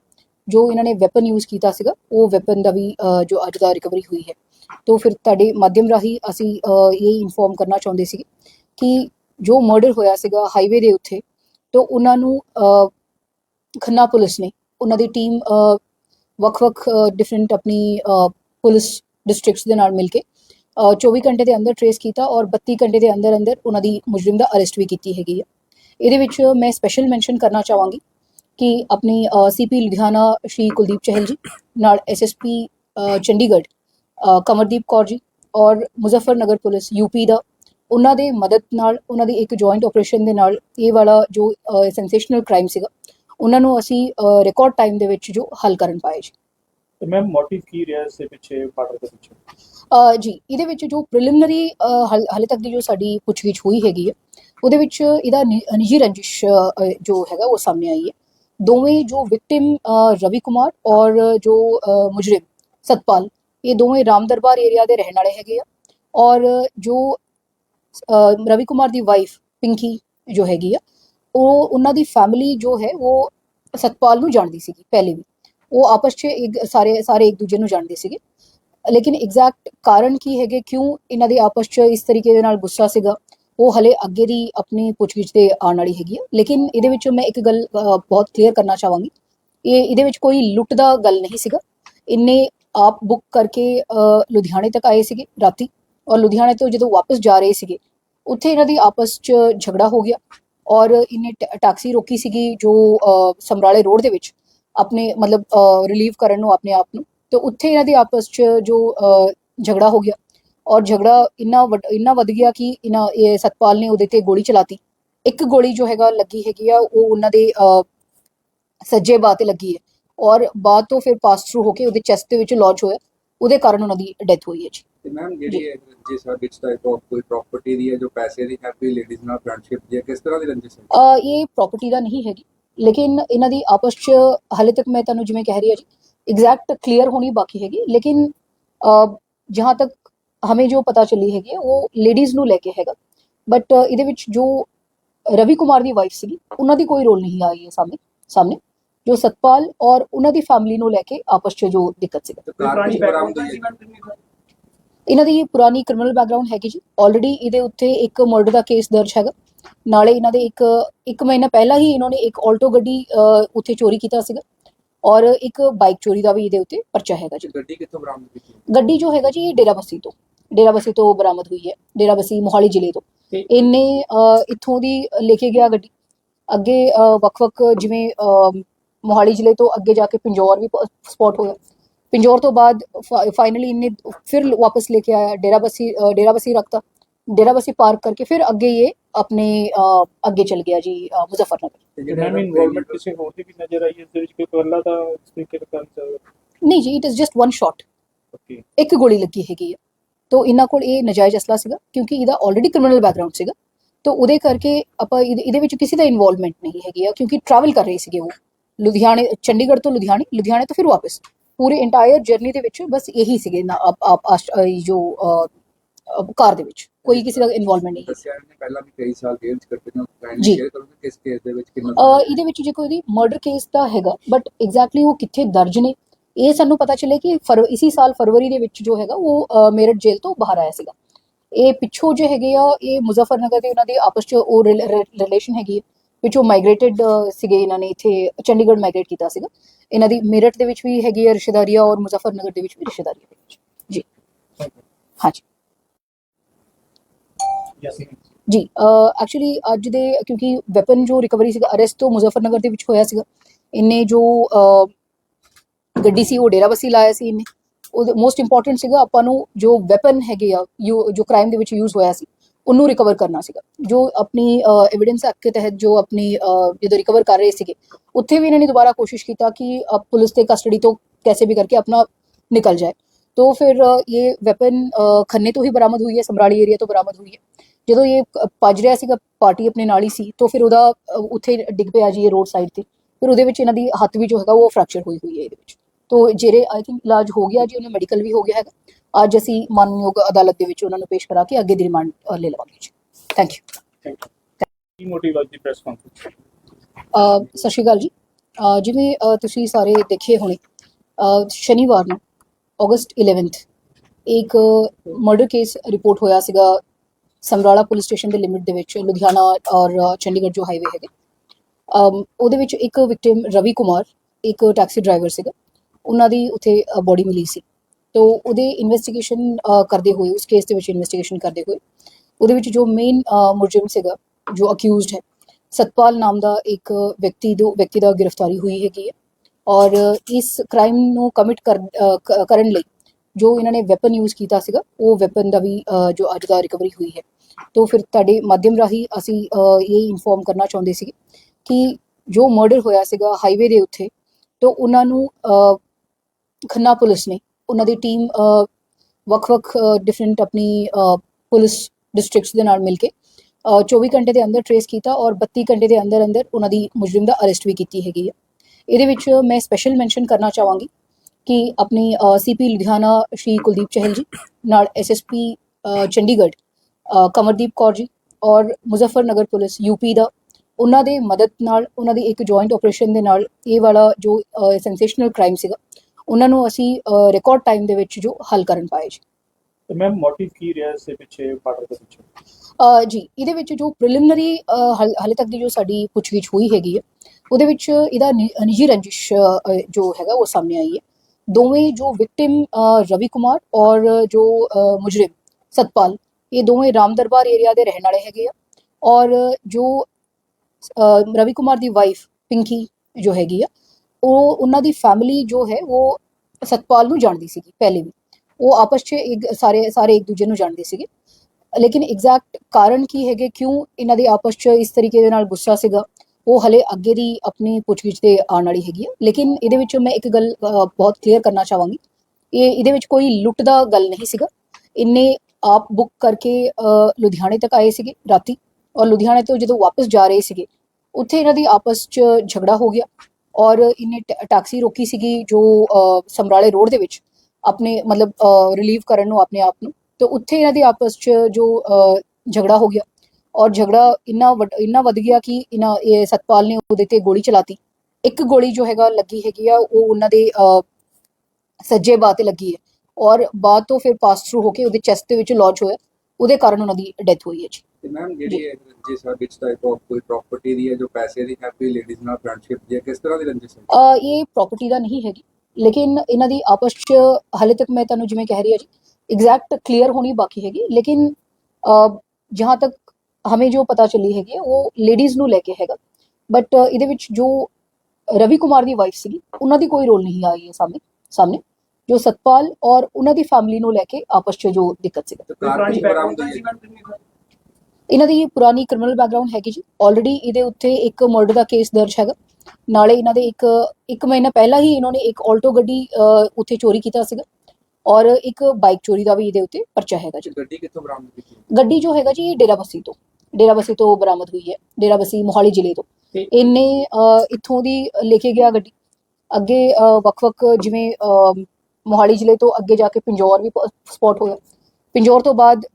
ਜੋ ਇਹਨਾਂ ਨੇ ਵੈਪਨ ਯੂਜ਼ ਕੀਤਾ ਸੀਗਾ, ਉਹ ਵੈਪਨ ਦਾ ਵੀ ਜੋ ਅੱਜ ਦਾ ਰਿਕਵਰੀ ਹੋਈ ਹੈ। ਤੋਂ ਫਿਰ ਤੁਹਾਡੇ ਮਾਧਿਅਮ ਰਾਹੀਂ ਅਸੀਂ ਇਹ ਇਨਫੋਰਮ ਕਰਨਾ ਚਾਹੁੰਦੇ ਸੀ ਕਿ ਜੋ ਮਰਡਰ ਹੋਇਆ ਸੀਗਾ ਹਾਈਵੇ ਦੇ ਉੱਤੇ ਤੋਂ ਉਹਨਾਂ ਨੂੰ ਖੰਨਾ ਪੁਲਿਸ ਨੇ। ਉਹਨਾਂ ਦੀ ਟੀਮ ਵੱਖ-ਵੱਖ ਡਿਫਰੈਂਟ ਆਪਣੀ ਪੁਲਿਸ ਡਿਸਟ੍ਰਿਕਟਸ ਦੇ ਨਾਲ ਮਿਲ ਕੇ ਅ, 24 ਘੰਟੇ ਦੇ ਅੰਦਰ ਟਰੇਸ ਕੀਤਾ ਔਰ 32 ਘੰਟੇ ਦੇ ਅੰਦਰ ਅੰਦਰ ਉਹਨਾਂ ਦੀ ਮੁਜਰਮ ਦਾ ਅਰੈਸਟ ਵੀ ਕੀਤੀ ਹੈਗੀ ਹੈ ਇਹਦੇ ਵਿੱਚ ਮੈਂ ਸਪੈਸ਼ਲ ਮੈਂਸ਼ਨ ਕਰਨਾ ਚਾਹਾਂਗੀ ਕਿ ਆਪਣੀ ਸੀਪੀ ਲੁਧਿਆਣਾ ਸ਼੍ਰੀ ਕੁਲਦੀਪ ਚਹਿਲ ਜੀ ਨਾਲ ਐਸਐਸਪੀ ਚੰਡੀਗੜ੍ਹ ਅ, ਕਮਰਦੀਪ ਕੌਰ ਜੀ ਔਰ ਮੁਜ਼ਫਰਨਗਰ ਪੁਲਿਸ ਯੂਪੀ ਦਾ ਉਹਨਾਂ ਦੇ ਮਦਦ ਨਾਲ ਉਹਨਾਂ ਦੀ ਇੱਕ ਜੁਆਇੰਟ ਆਪਰੇਸ਼ਨ ਦੇ ਨਾਲ ਇਹ ਵਾਲਾ ਜੋ ਸੈਂਸੇਸ਼ਨਲ ਕ੍ਰਾਈਮ ਸੀਗਾ ਉਹਨਾਂ ਨੂੰ ਅਸੀਂ ਰਿਕਾਰਡ ਟਾਈਮ ਦੇ ਵਿੱਚ ਜੋ ਹੱਲ ਕਰਨ ਪਾਏ ਜੀ। ਤੇ ਮੈਮ ਮੋਟਿਵ ਕੀ ਰਿਹਾ ਇਸ ਦੇ ਪਿੱਛੇ ਮਰਡਰ ਦੇ ਪਿੱਛੇ? ਅ, ਜੀ ਇਹਦੇ ਵਿੱਚ ਜੋ ਪ੍ਰੀਲਿਮਿਨਰੀ ਹਾਲੇ ਤੱਕ ਦੀ ਜੋ ਸਾਡੀ ਪੁੱਛਗਿੱਛ ਹੋਈ ਹੈਗੀ ਹੈ ਉਹਦੇ ਵਿੱਚ ਇਹਦਾ ਨਿ- ਨਿੱਜੀ ਰੰਜਿਸ਼ ਅ, ਜੋ ਹੈਗਾ ਉਹ ਸਾਹਮਣੇ ਆਈ ਹੈ। ਦੋਵੇਂ ਜੋ ਵਿਕਟਿਮ ਰਵੀ ਕੁਮਾਰ ਔਰ ਜੋ ਅ, ਮੁਜਰਿਮ ਸਤਪਾਲ ਇਹ ਦੋਵੇਂ ਰਾਮ ਦਰਬਾਰ ਏਰੀਆ ਦੇ ਰਹਿਣ ਵਾਲੇ ਹੈਗੇ ਆ। ਔਰ ਜੋ ਅ, ਰਵੀ ਕੁਮਾਰ ਦੀ ਵਾਈਫ ਪਿੰਕੀ ਜੋ ਹੈਗੀ ਆ ਉਹ ਉਹਨਾਂ ਦੀ ਫੈਮਿਲੀ ਜੋ ਹੈ ਉਹ ਸਤਪਾਲ ਨੂੰ ਜਾਣਦੀ ਸੀਗੀ ਪਹਿਲੇ ਵੀ। ਉਹ ਆਪਸ 'ਚ ਇੱਕ ਸਾਰੇ ਸਾਰੇ ਇੱਕ ਦੂਜੇ ਨੂੰ ਜਾਣਦੇ ਸੀਗੇ। ਲੇਕਿਨ ਐਗਜ਼ੈਕਟ ਕਾਰਨ ਕੀ ਹੈਗੇ ਕਿਉਂ ਇਹਨਾਂ ਦੇ ਆਪਸ 'ਚ ਇਸ ਤਰੀਕੇ ਦੇ ਨਾਲ ਗੁੱਸਾ ਸੀਗਾ ਉਹ ਹਲੇ ਅੱਗੇ ਦੀ ਆਪਣੀ ਪੁੱਛਗਿੱਛ ਤੇ ਆਉਣ ਵਾਲੀ ਹੈਗੀ ਹੈ ਲੇਕਿਨ ਇਹਦੇ ਵਿੱਚ ਮੈਂ ਇੱਕ ਗੱਲ ਬਹੁਤ ਕਲੀਅਰ ਕਰਨਾ ਚਾਹਾਂਗੀ। ਇਹ ਇਹਦੇ ਵਿੱਚ ਕੋਈ ਲੁੱਟ ਦਾ ਗੱਲ ਨਹੀਂ ਸੀਗਾ। ਇੰਨੇ ਆਪ ਬੁੱਕ ਕਰਕੇ ਅ, ਲੁਧਿਆਣੇ ਤੱਕ ਆਏ ਸੀਗੇ ਰਾਤੀ। ਔਰ ਲੁਧਿਆਣੇ ਤੋਂ ਜਦੋਂ ਵਾਪਸ ਜਾ ਰਹੇ ਸੀਗੇ ਉੱਥੇ ਇਹਨਾਂ ਦੀ ਆਪਸ 'ਚ ਝਗੜਾ ਹੋ ਗਿਆ। ਔਰ ਇਹਨੇ ਟੈਕਸੀ ਰੋਕੀ ਸੀਗੀ ਜੋ ਸਮਰਾਲੇ ਰੋਡ ਦੇ ਵਿੱਚ, ਆਪਣੇ, ਮਤਲਬ ਰਿਲੀਵ ਕਰਨ ਨੂੰ ਆਪਣੇ ਆਪ ਨੂੰ। ਤੇ ਉੱਥੇ ਇਹਨਾਂ ਦੀ ਆਪਸ 'ਚ ਜੋ ਝਗੜਾ ਹੋ ਗਿਆ। ਔਰ ਝਗੜਾ ਇੰਨਾ ਇੰਨਾ ਵੱਧ ਗਿਆ ਕਿ ਇਹਨਾਂ, ਇਹ ਸਤਪਾਲ ਨੇ ਉਹਦੇ ਤੇ ਗੋਲੀ ਚਲਾਤੀ। ਇੱਕ ਗੋਲੀ ਜੋ ਹੈਗਾ ਲੱਗੀ ਹੈਗੀ ਆ, ਉਹ ਉਹਨਾਂ ਦੇ ਸੱਜੇ ਬਾਹ ਤੇ ਲੱਗੀ ਹੈ। ਔਰ ਬਾਅਦ ਤੋਂ ਫਿਰ ਪਾਸ ਥਰੂ ਹੋ ਕੇ ਉਹਦੇ ਚੈਸਟ ਦੇ ਵਿੱਚ ਲੌਂਚ ਹੋਇਆ। ਉਹਦੇ ਕਾਰਨ ਉਹਨਾਂ ਦੀ ਡੈਥ ਹੋਈ ਹੈ ਜੀ। ਤੇ ਮੈਮ ਜਿਹੜੀ ਰੰਜਿਸ਼ ਆ ਵਿੱਚ ਟਾਈਪ ਆਫ ਕੋਈ ਪ੍ਰਾਪਰਟੀ ਦੀ ਹੈ ਜੋ ਪੈਸੇ ਦੀ ਹੈ ਕੋਈ ਲੇਡੀਜ਼ ਨਾਲ ਫਰੈਂਡਸ਼ਿਪ ਦੀ ਹੈ ਕਿਸ ਤਰ੍ਹਾਂ ਦੀ ਰੰਜਿਸ਼ ਹੈ? ਅ, ਇਹ ਪ੍ਰਾਪਰਟੀ ਦਾ ਨਹੀਂ ਹੈਗੀ। ਲੇਕਿਨ ਇਹਨਾਂ ਦੀ ਆਪਸ 'ਚ ਹਾਲੇ ਤੱਕ ਮੈਂ ਤੁਹਾਨੂੰ ਜਿਵੇਂ ਕਹਿ ਰਹੀ ਹਾਂ ਜੀ ਐਗਜ਼ੈਕਟ ਕਲੀਅਰ ਹੋਣੀ ਬਾਕੀ ਹੈਗੀ। ਲੇਕਿਨ ਅ, ਜਹਾਂ ਤੱਕ ਹਮੇ ਜੋ ਪਤਾ ਚੱਲੀ ਹੈਗੀ ਹੈ, ਉਹ ਲੇਡੀਜ਼ ਨੂੰ ਲੈ ਕੇ ਹੈਗਾ। ਬਟ ਇਹਦੇ ਵਿੱਚ ਜੋ ਰਵੀ ਕੁਮਾਰ ਦੀ ਵਾਈਫ ਸੀਗੀ ਉਹਨਾਂ ਦੀ ਕੋਈ ਰੋਲ ਨਹੀਂ ਆਈ ਹੈ ਸਾਹਮਣੇ ਸਾਹਮਣੇ। ਜੋ ਸਤਪਾਲ ਔਰ ਉਹਨਾਂ ਦੀ ਫੈਮਿਲੀ ਨੂੰ ਲੈ ਕੇ ਆਪਸ 'ਚ ਜੋ ਦਿੱਕਤ ਹੈ ਇਹਨਾਂ ਦੀ ਪੁਰਾਣੀ ਕ੍ਰਿਮੀਨਲ ਬੈਕਗ੍ਰਾਉਂਡ ਹੈਗੀ ਜੀ। ਆਲਰੇਡੀ ਇਹਦੇ ਉੱਤੇ ਇੱਕ ਮਰਡਰ ਦਾ ਕੇਸ ਦਰਜ ਹੈਗਾ। ਨਾਲੇ ਇਹਨਾਂ ਦੇ ਇੱਕ ਇੱਕ ਮਹੀਨਾ ਪਹਿਲਾਂ ਹੀ ਇਹਨਾਂ ਨੇ ਇੱਕ ਆਲਟੋ ਗੱਡੀ ਉੱਥੇ ਚੋਰੀ ਕੀਤਾ ਸੀਗਾ। ਔਰ ਇੱਕ ਬਾਈਕ ਚੋਰੀ ਦਾ ਵੀ ਇਹਦੇ ਉੱਤੇ ਪਰਚਾ ਹੈਗਾ ਜੀ। ਗੱਡੀ ਕਿੱਥੋਂ ਬਰਾਮਦ ਕੀਤੀ? ਗੱਡੀ ਜੋ ਹੈਗਾ ਜੀ ਇਹ ਡੇਰਾਬੱਸੀ ਤੋਂ। ਡੇਰਾਬੱਸੀ ਤੋਂ ਬਰਾਮਦ ਹੋਈ ਹੈ। ਡੇਰਾਬੱਸੀ ਮੋਹਾਲੀ ਜ਼ਿਲ੍ਹੇ ਤੋਂ। ਇਹਨੇ ਇੱਥੋਂ ਦੀ ਲੈ ਕੇ ਗਿਆ ਗੱਡੀ। ਅੱਗੇ ਵੱਖ-ਵੱਖ ਜਿਵੇਂ ਮੋਹਾਲੀ ਜ਼ਿਲ੍ਹੇ ਤੋਂ ਅੱਗੇ ਜਾ ਕੇ ਪਿੰਜੌਰ ਵੀ ਸਪੌਟ ਹੋਇਆ। ਪਿੰਜੌਰ ਤੋਂ ਬਾਅਦ ਫਾਈਨਲੀ ਇਹਨੇ ਫਿਰ ਵਾਪਸ ਲੈ ਕੇ ਆਇਆ ਡੇਰਾਬੱਸੀ ਡੇਰਾਬੱਸੀ ਰੱਖਤਾ। ਡੇਰਾਬੱਸੀ ਪਾਰਕ ਕਰਕੇ ਫਿਰ ਅੱਗੇ ਇਹ ਆਪਣੇ ਅੱਗੇ ਚਲ ਗਿਆ ਜੀ ਮੁਜ਼ੱਫਰਨਗਰ। ਤੇ ਮੈਮ ਇਨਵੋਲਵਮੈਂਟ ਕਿਸੇ ਹੋਰ ਦੀ ਵੀ ਨਜ਼ਰ ਆਈ ਇਸ ਦੇ ਵਿੱਚ ਕੋਈ ਤਰੀਕੇ ਦਾ ਕਰਨ ਚੱਲ ਨਹੀਂ ਜੀ it is just one shot okay ਇੱਕ ਗੋਲੀ ਲੱਗੀ ਹੈਗੀ ਹੈ। ਤੋਂ ਇਹਨਾਂ ਕੋਲ ਇਹ ਨਜਾਇਜ਼ ਅਸਲਾ ਸੀਗਾ ਕਿਉਂਕਿ ਇਹਦਾ ਆਲਰੇਡੀ ਕ੍ਰਿਮੀਨਲ ਬੈਕਗ੍ਰਾਉਂਡ ਸੀਗਾ। ਤੋਂ ਉਹਦੇ ਕਰਕੇ ਆਪਾਂ ਇਹਦੇ ਇਹਦੇ ਵਿੱਚ ਕਿਸੇ ਦਾ ਇਨਵੋਲਵਮੈਂਟ ਨਹੀਂ ਹੈਗੀ ਆ ਕਿਉਂਕਿ ਟਰੈਵਲ ਕਰ ਰਹੇ ਸੀਗੇ ਉਹ। ਲੁਧਿਆਣੇ ਚੰਡੀਗੜ੍ਹ ਤੋਂ ਲੁਧਿਆਣੇ ਲੁਧਿਆਣੇ ਤੋਂ ਫਿਰ ਵਾਪਸ। ਪੂਰੇ ਇੰਟਾਇਰ ਜਰਨੀ ਦੇ ਵਿੱਚ ਬਸ ਇਹੀ ਸੀਗੇ ਨਾ ਆਪ ਜੋ ਕਾਰ ਦੇ ਵਿੱਚ। ਕੋਈ ਕਿਸੇ ਦਾ ਇਨਵੋਲਵਮੈਂਟ ਨਹੀਂ। ਇਹਨੇ ਪਹਿਲਾਂ ਵੀ ਕਈ ਸਾਲ ਜੇਲ੍ਹ ਚ ਕੱਟੇ ਨੇ। ਕਾਈਂਡਲੀ ਸ਼ੇਅਰ ਕਰੋਗੇ ਕਿਸ ਕੇਸ ਦੇ ਵਿੱਚ ਕਿੰਨਾ ਇਹਦੇ ਵਿੱਚ ਜੇ ਕੋਈ ਮਰਡਰ ਕੇਸ ਦਾ ਹੈਗਾ ਬਟ ਐਗਜ਼ੈਕਟਲੀ ਉਹ ਕਿੱਥੇ ਦਰਜ ਨੇ ਇਹ ਸਾਨੂੰ ਪਤਾ ਚੱਲੇ ਕਿ ਫਰ ਇਸੀ ਸਾਲ ਫਰਵਰੀ ਦੇ ਵਿੱਚ ਜੋ ਹੈਗਾ ਉਹ ਮੇਰਠ ਜੇਲ੍ਹ ਤੋਂ ਬਾਹਰ ਆਇਆ ਸੀਗਾ। ਇਹ ਪਿੱਛੋਂ ਜੇ ਹੈਗੇ ਆ ਇਹ ਮੁਜ਼ੱਫਰਨਗਰ ਦੇ ਉਹਨਾਂ ਦੇ ਆਪਸ ਚ ਉਹ ਰਿਲੇਸ਼ਨ ਹੈਗੀ ਹੈ। ਵਿੱਚੋਂ ਮਾਈਗ੍ਰੇਟਡ ਸੀਗੇ, ਇਹਨਾਂ ਨੇ ਇੱਥੇ ਚੰਡੀਗੜ੍ਹ ਮਾਈਗ੍ਰੇਟ ਕੀਤਾ ਸੀਗਾ। ਇਹਨਾਂ ਦੀ ਮੇਰਠ ਦੇ ਵਿੱਚ ਵੀ ਹੈਗੀ ਹੈ ਰਿਸ਼ਤੇਦਾਰੀਆਂ ਔਰ ਮੁਜ਼ਫਰਨਗਰ ਦੇ ਵਿੱਚ ਵੀ ਰਿਸ਼ਤੇਦਾਰੀਆਂ ਹੈ ਜੀ। ਹਾਂਜੀ। ਜੀ ਐਕਚੁਅਲੀ ਅੱਜ ਦੇ, ਕਿਉਂਕਿ ਵੈਪਨ ਜੋ ਰਿਕਵਰੀ ਸੀਗਾ ਅਰੈਸਟ ਤੋਂ ਮੁਜ਼ੱਫਰਨਗਰ ਦੇ ਵਿੱਚ ਹੋਇਆ ਸੀਗਾ ਇਹਨੇ ਜੋ ਗੱਡੀ ਸੀ, ਉਹ ਡੇਰਾਬੱਸੀ ਲਾਇਆ ਸੀ ਇਹਨੇ। ਉਹ ਮੋਸਟ ਇੰਪੋਰਟੈਂਟ ਸੀਗਾ ਆਪਾਂ ਨੂੰ ਜੋ ਵੈਪਨ ਹੈਗੇ ਆ ਜੋ ਕ੍ਰਾਈਮ ਦੇ ਵਿੱਚ ਯੂਜ਼ ਹੋਇਆ ਸੀ ਉਹਨੂੰ ਰਿਕਵਰ ਕਰਨਾ ਸੀਗਾ ਜੋ ਆਪਣੀ ਐਵੀਡੈਂਸ ਐਕਟ ਦੇ ਤਹਿਤ ਜੋ ਆਪਣੀ ਅਹ, ਜਦੋਂ ਰਿਕਵਰ ਕਰ ਰਹੇ ਸੀਗੇ ਉੱਥੇ ਵੀ ਇਹਨਾਂ ਨੇ ਦੁਬਾਰਾ ਕੋਸ਼ਿਸ਼ ਕੀਤਾ ਕਿ ਅਹ, ਪੁਲਿਸ ਦੇ ਕਸਟਡੀ ਤੋਂ कैसे भी करके अपना निकल जाए तो फिर अ, ये वेपन खन्ने ਤੋਂ ਹੀ ਬਰਾਮਦ ਹੋਈ ਹੈ ਸਮਰਾਲੀ ਏਰੀਆ ਤੋਂ ਬਰਾਮਦ ਹੋਈ ਹੈ ਜਦੋਂ ਇਹ ਕ- ਭੱਜ ਰਿਹਾ ਸੀਗਾ ਪਾਰਟੀ ਆਪਣੇ ਨਾਲ ਹੀ ਸੀ ਤਾਂ ਫਿਰ ਉਹਦਾ ਅ, ਉੱਥੇ ਡਿੱਗ ਪਿਆ ਜੀ ਇਹ ਰੋਡ ਸਾਈਡ ਤੇ ਫਿਰ ਉਹਦੇ ਵਿੱਚ ਇਹਨਾਂ ਦੀ ਹੱਥ ਵੀ ਜੋ ਹੈਗਾ ਉਹ ਫ੍ਰੈਕਚਰ ਹੋਈ ਹੋਈ ਹੈ ਇਹਦੇ ਵਿੱਚ ਤੋਂ ਜਿਹੜੇ ਆਈ ਥਿੰਕ ਇਲਾਜ ਹੋ ਗਿਆ ਜੀ ਉਹਨੇ ਮੈਡੀਕਲ ਵੀ ਹੋ ਗਿਆ ਹੈਗਾ ਅੱਜ ਅਸੀਂ ਮਾਨਯੋਗ ਅਦਾਲਤ ਦੇ ਵਿੱਚ ਉਹਨਾਂ ਨੂੰ ਪੇਸ਼ ਕਰਾ ਕੇ ਅੱਗੇ ਦੀ ਰਿਮਾਂਡ ਲੈ ਲਵਾਂਗੇ ਜੀ। ਥੈਂਕ ਯੂ ਥੈਂਕ ਯੂ ਕੀ ਮੋਟਿਵ ਅੱਜ ਦੀ ਪ੍ਰੈਸ ਕਾਨਫਰੰਸ ਅ, ਸਤਿ ਸ਼੍ਰੀ ਅਕਾਲ ਜੀ। ਅ, ਜਿਵੇਂ ਅ, ਤੁਸੀਂ ਸਾਰੇ ਦੇਖੇ ਹੋਣੇ ਅ, ਸ਼ਨੀਵਾਰ ਨੂੰ ਅਗਸਟ 11th ਇੱਕ ਮਰਡਰ ਕੇਸ ਰਿਪੋਰਟ ਹੋਇਆ ਸੀਗਾ ਸਮਰਾਲਾ ਪੁਲਿਸ ਸਟੇਸ਼ਨ ਦੇ ਲਿਮਿਟ ਦੇ ਵਿੱਚ ਲੁਧਿਆਣਾ ਔਰ ਅ, ਚੰਡੀਗੜ੍ਹ ਜੋ ਹਾਈਵੇ ਹੈਗੇ। ਅਮ, ਉਹਦੇ ਵਿੱਚ ਇੱਕ ਵਿਕਟਿਮ ਰਵੀ ਕੁਮਾਰ ਇੱਕ ਟੈਕਸੀ ਡਰਾਈਵਰ ਸੀਗਾ। ਉਹਨਾਂ ਦੀ ਉੱਥੇ ਬੋਡੀ ਮਿਲੀ ਸੀ। ਤੋ ਉਹਦੇ ਇਨਵੈਸਟੀਗੇਸ਼ਨ ਕਰਦੇ ਹੋਏ, ਉਸ ਕੇਸ ਦੇ ਵਿੱਚ ਇਨਵੈਸਟੀਗੇਸ਼ਨ ਕਰਦੇ ਹੋਏ, ਉਹਦੇ ਵਿੱਚ ਜੋ ਮੇਨ ਮੁਲਜ਼ਮ ਸੀਗਾ, ਜੋ ਅਕਿਊਜ਼ਡ ਹੈ, ਸਤਪਾਲ ਨਾਮ ਦਾ ਇੱਕ ਵਿਅਕਤੀ ਦੋ, ਵਿਅਕਤੀ ਦਾ ਗ੍ਰਿਫਤਾਰੀ ਹੋਈ ਹੈਗੀ ਹੈ ਔਰ ਇਸ ਕ੍ਰਾਈਮ ਨੂੰ ਕਮਿਟ ਕਰਨ ਲਈ ਜੋ ਇਹਨਾਂ ਨੇ ਵੈਪਨ ਯੂਜ਼ ਕੀਤਾ ਸੀਗਾ, ਉਹ ਵੈਪਨ ਦਾ ਵੀ ਜੋ ਅੱਜ ਦਾ ਰਿਕਵਰੀ ਹੋਈ ਹੈ। ਤੋਂ ਫਿਰ ਤੁਹਾਡੇ ਮਾਧਿਅਮ ਰਾਹੀਂ ਅਸੀਂ ਇਹ ਇਨਫੋਰਮ ਕਰਨਾ ਚਾਹੁੰਦੇ ਸੀ ਕਿ ਜੋ ਮਰਡਰ ਹੋਇਆ ਸੀਗਾ ਹਾਈਵੇ ਦੇ ਉੱਤੇ, ਤੋਂ ਉਹਨਾਂ ਨੂੰ ਖੰਨਾ ਪੁਲਿਸ ਨੇ ਉਹਨਾਂ ਦੀ ਟੀਮ ਵੱਖ-ਵੱਖ ਡਿਫਰੈਂਟ ਆਪਣੀ ਪੁਲਿਸ ਡਿਸਟ੍ਰਿਕਟਸ ਦੇ ਨਾਲ ਮਿਲ ਕੇ ਅ, 24 ਘੰਟੇ ਦੇ ਅੰਦਰ ਟਰੇਸ ਕੀਤਾ ਔਰ 32 ਘੰਟੇ ਦੇ ਅੰਦਰ ਅੰਦਰ ਉਹਨਾਂ ਦੀ ਮੁਜਰਮ ਦਾ ਅਰੈਸਟ ਵੀ ਕੀਤੀ ਹੈਗੀ ਹੈ ਇਹਦੇ ਵਿੱਚ ਮੈਂ ਸਪੈਸ਼ਲ ਮੈਂਸ਼ਨ ਕਰਨਾ ਚਾਹਾਂਗੀ ਕਿ ਆਪਣੀ ਸੀਪੀ ਲੁਧਿਆਣਾ ਸ਼੍ਰੀ ਕੁਲਦੀਪ ਚਹਿਲ ਜੀ ਨਾਲ ਐਸਐਸਪੀ ਚੰਡੀਗੜ੍ਹ ਕਮਰਦੀਪ ਕੌਰ ਜੀ ਔਰ ਮੁਜ਼ਫਰਨਗਰ ਪੁਲਿਸ ਯੂਪੀ ਦਾ ਉਹਨਾਂ ਦੇ ਮਦਦ ਨਾਲ ਉਹਨਾਂ ਦੀ ਇੱਕ ਜੁਆਇੰਟ ਆਪਰੇਸ਼ਨ ਦੇ ਨਾਲ ਇਹ ਵਾਲਾ ਜੋ ਸੈਂਸੇਸ਼ਨਲ ਕ੍ਰਾਈਮ ਸੀਗਾ ਉਹਨਾਂ ਨੂੰ ਅਸੀਂ ਰਿਕਾਰਡ ਟਾਈਮ ਦੇ ਵਿੱਚ ਜੋ ਹੱਲ ਕਰਨ ਪਾਏ ਜੀ। ਤੇ ਮੈਮ ਮੋਟਿਵ ਕੀ ਰਿਹਾ ਇਸ ਦੇ ਪਿੱਛੇ ਮਰਡਰ ਦੇ ਪਿੱਛੇ? ਅ, ਜੀ ਇਹਦੇ ਵਿੱਚ ਜੋ ਪ੍ਰੀਲਿਮਿਨਰੀ ਹਾਲੇ ਤੱਕ ਦੀ ਜੋ ਸਾਡੀ ਪੁੱਛਗਿੱਛ ਹੋਈ ਹੈਗੀ ਹੈ ਉਹਦੇ ਵਿੱਚ ਇਹਦਾ ਨਿੱਜੀ ਰੰਜਿਸ਼ ਜੋ ਹੈਗਾ ਉਹ ਸਾਹਮਣੇ ਆਈ ਹੈ। ਦੋਵੇਂ ਜੋ ਵਿਕਟਿਮ ਰਵੀ ਕੁਮਾਰ ਔਰ ਜੋ ਮੁਜਰਿਮ ਸਤਪਾਲ ਇਹ ਦੋਵੇਂ ਰਾਮ ਦਰਬਾਰ ਏਰੀਆ ਦੇ ਰਹਿਣ ਵਾਲੇ ਹੈਗੇ ਆ ਔਰ ਜੋ ਰਵੀ ਕੁਮਾਰ ਦੀ ਵਾਈਫ ਪਿੰਕੀ ਜੋ ਹੈਗੀ ਆ ਉਹ ਉਹਨਾਂ ਦੀ ਫੈਮਿਲੀ ਜੋ ਹੈ ਉਹ ਸਤਪਾਲ ਨੂੰ ਜਾਣਦੀ ਸੀਗੀ ਪਹਿਲੇ ਵੀ। ਉਹ ਆਪਸ 'ਚ ਇੱਕ ਸਾਰੇ ਸਾਰੇ ਇੱਕ ਦੂਜੇ ਨੂੰ ਜਾਣਦੇ ਸੀਗੇ। ਲੇਕਿਨ ਐਗਜ਼ੈਕਟ ਕਾਰਨ ਕੀ ਹੈਗੇ ਕਿਉਂ ਇਹਨਾਂ ਦੇ ਆਪਸ 'ਚ ਇਸ ਤਰੀਕੇ ਦੇ ਨਾਲ ਗੁੱਸਾ ਸੀਗਾ ਉਹ ਹਲੇ ਅੱਗੇ ਦੀ ਆਪਣੀ ਪੁੱਛਗਿੱਛ ਤੇ ਆਉਣ ਵਾਲੀ ਹੈਗੀ ਹੈ ਲੇਕਿਨ ਇਹਦੇ ਵਿੱਚ ਮੈਂ ਇੱਕ ਗੱਲ ਬਹੁਤ ਕਲੀਅਰ ਕਰਨਾ ਚਾਹਾਂਗੀ। ਇਹ ਇਹਦੇ ਵਿੱਚ ਕੋਈ ਲੁੱਟ ਦਾ ਗੱਲ ਨਹੀਂ ਸੀਗਾ। ਇੰਨੇ ਆਪ ਬੁੱਕ ਕਰਕੇ ਅ, ਲੁਧਿਆਣੇ ਤੱਕ ਆਏ ਸੀਗੇ ਰਾਤੀ। ਔਰ ਲੁਧਿਆਣੇ ਤੋਂ ਜਦੋਂ ਵਾਪਸ ਜਾ ਰਹੇ ਸੀਗੇ ਉੱਥੇ ਇਹਨਾਂ ਦੀ ਆਪਸ 'ਚ ਝਗੜਾ ਹੋ ਗਿਆ। ਔਰ ਇਹਨੇ ਟੈ- ਟੈਕਸੀ ਰੋਕੀ ਸੀਗੀ ਜੋ ਸਮਰਾਲੇ ਰੋਡ ਦੇ ਵਿੱਚ ਆਪਣੇ ਮਤਲਬ ਰਿਲੀਵ ਕਰਨ ਨੂੰ ਆਪਣੇ ਆਪ ਨੂੰ। ਤੇ ਉੱਥੇ ਇਹਨਾਂ ਦੇ ਆਪਸ 'ਚ ਜੋ ਝਗੜਾ ਹੋ ਗਿਆ। ਔਰ ਝਗੜਾ ਇੰਨਾ ਵੱਡ- ਇੰਨਾ ਵੱਧ ਗਿਆ ਕਿ ਇਹਨਾਂ ਇਹ ਸਤਪਾਲ ਨੇ ਉਹਦੇ ਤੇ ਗੋਲੀ ਚਲਾਤੀ। ਇੱਕ ਗੋਲੀ ਜੋ ਹੈਗਾ ਲੱਗੀ ਹੈਗੀ ਆ ਉਹ ਉਹਨਾਂ ਦੇ ਅ, ਸੱਜੇ ਬਾਹ ਤੇ ਲੱਗੀ ਹੈ। ਔਰ ਬਾਅਦ ਤੋਂ ਫਿਰ ਪਾਸ ਥਰੂ ਹੋ ਕੇ ਉਹਦੇ ਚੈਸਟ ਦੇ ਵਿੱਚ ਲੌਂਚ ਹੋਇਆ। ਉਹਦੇ ਕਾਰਨ ਉਹਨਾਂ ਦੀ ਡੈਥ ਹੋਈ ਹੈ ਜੀ। ਤੇ ਮੈਮ ਜਿਹੜੀ ਇਹ ਰੰਜਿਸ਼ ਹੈ ਵਿੱਚ ਟਾਈਪ ਆਫ ਕੋਈ ਪ੍ਰਾਪਰਟੀ ਦੀ ਹੈ ਜੋ ਪੈਸੇ ਦੀ ਹੈ ਕੋਈ ਲੇਡੀਜ਼ ਨਾਲ ਫਰੈਂਡਸ਼ਿਪ ਜਾਂ ਕਿਸ ਤਰ੍ਹਾਂ ਦੀ ਰੰਜਿਸ਼ ਹੈ? ਅ, ਇਹ ਪ੍ਰਾਪਰਟੀ ਦਾ ਨਹੀਂ ਹੈਗੀ। ਲੇਕਿਨ ਇਹਨਾਂ ਦੀ ਆਪਸ 'ਚ ਹਾਲੇ ਤੱਕ ਮੈਂ ਤੁਹਾਨੂੰ ਜਿਵੇਂ ਕਹਿ ਰਹੀ ਹਾਂ ਜੀ ਐਗਜ਼ੈਕਟ ਕਲੀਅਰ ਹੋਣੀ ਬਾਕੀ ਹੈਗੀ। ਲੇਕਿਨ ਅ, ਜਹਾਂ ਤੱਕ ਹਮੇ ਜੋ ਪਤਾ ਚੱਲੀ ਹੈਗੀ ਉਹ ਲੇਡੀਜ਼ ਨੂੰ ਲੈ ਕੇ ਹੈਗਾ। ਬਟ ਇਹਦੇ ਵਿੱਚ ਜੋ ਰਵੀ ਕੁਮਾਰ ਦੀ ਵਾਈਫ ਸੀਗੀ ਉਹਨਾਂ ਦੀ ਕੋਈ ਰੋਲ ਨਹੀਂ ਆਈ ਹੈ ਸਾਹਮਣੇ ਸਾਹਮਣੇ। ਜੋ ਸਤਪਾਲ ਔਰ ਉਹਨਾਂ ਦੀ ਫੈਮਿਲੀ ਨੂੰ ਲੈ ਕੇ ਆਪਸ 'ਚ ਜੋ ਦਿੱਕਤ ਸੀ ਤੇ ਬਰਾਮਦ ਹੋਈ ਇਹਨਾਂ ਦੀ ਪੁਰਾਣੀ ਕ੍ਰਿਮੀਨਲ ਬੈਕਗ੍ਰਾਉਂਡ ਹੈਗੀ ਜੀ। ਆਲਰੇਡੀ ਇਹਦੇ ਉੱਤੇ ਇੱਕ ਮਰਡਰ ਦਾ ਕੇਸ ਦਰਜ ਹੈਗਾ। ਨਾਲੇ ਇਹਨਾਂ ਦੇ ਇੱਕ ਇੱਕ ਮਹੀਨਾ ਪਹਿਲਾਂ ਹੀ ਇਹਨਾਂ ਨੇ ਇੱਕ ਆਲਟੋ ਗੱਡੀ ਉੱਥੇ ਚੋਰੀ ਕੀਤਾ ਸੀਗਾ। ਔਰ ਇੱਕ ਬਾਈਕ ਚੋਰੀ ਦਾ ਵੀ ਇਹਦੇ ਉੱਤੇ ਪਰਚਾ ਹੈਗਾ ਜੀ। ਗੱਡੀ ਕਿੱਥੋਂ ਬਰਾਮਦ ਕੀਤੀ? ਗੱਡੀ ਜੋ ਹੈਗਾ ਜੀ ਇਹ ਡੇਰਾਬੱਸੀ ਤੋਂ। ਡੇਰਾਬੱਸੀ ਤੋਂ ਬਰਾਮਦ ਹੋਈ ਹੈ। ਡੇਰਾਬੱਸੀ ਮੋਹਾਲੀ ਜ਼ਿਲ੍ਹੇ ਤੋਂ। ਇਹਨੇ ਇੱਥੋਂ ਦੀ ਲੈ ਕੇ ਗਿਆ ਗੱਡੀ। ਅੱਗੇ ਵੱਖ-ਵੱਖ ਜਿਵੇਂ ਮੋਹਾਲੀ ਜ਼ਿਲ੍ਹੇ ਤੋਂ ਅੱਗੇ ਜਾ ਕੇ ਪਿੰਜੌਰ ਵੀ ਸਪੌਟ ਹੋਇਆ। ਪਿੰਜੌਰ ਤੋਂ ਬਾਅਦ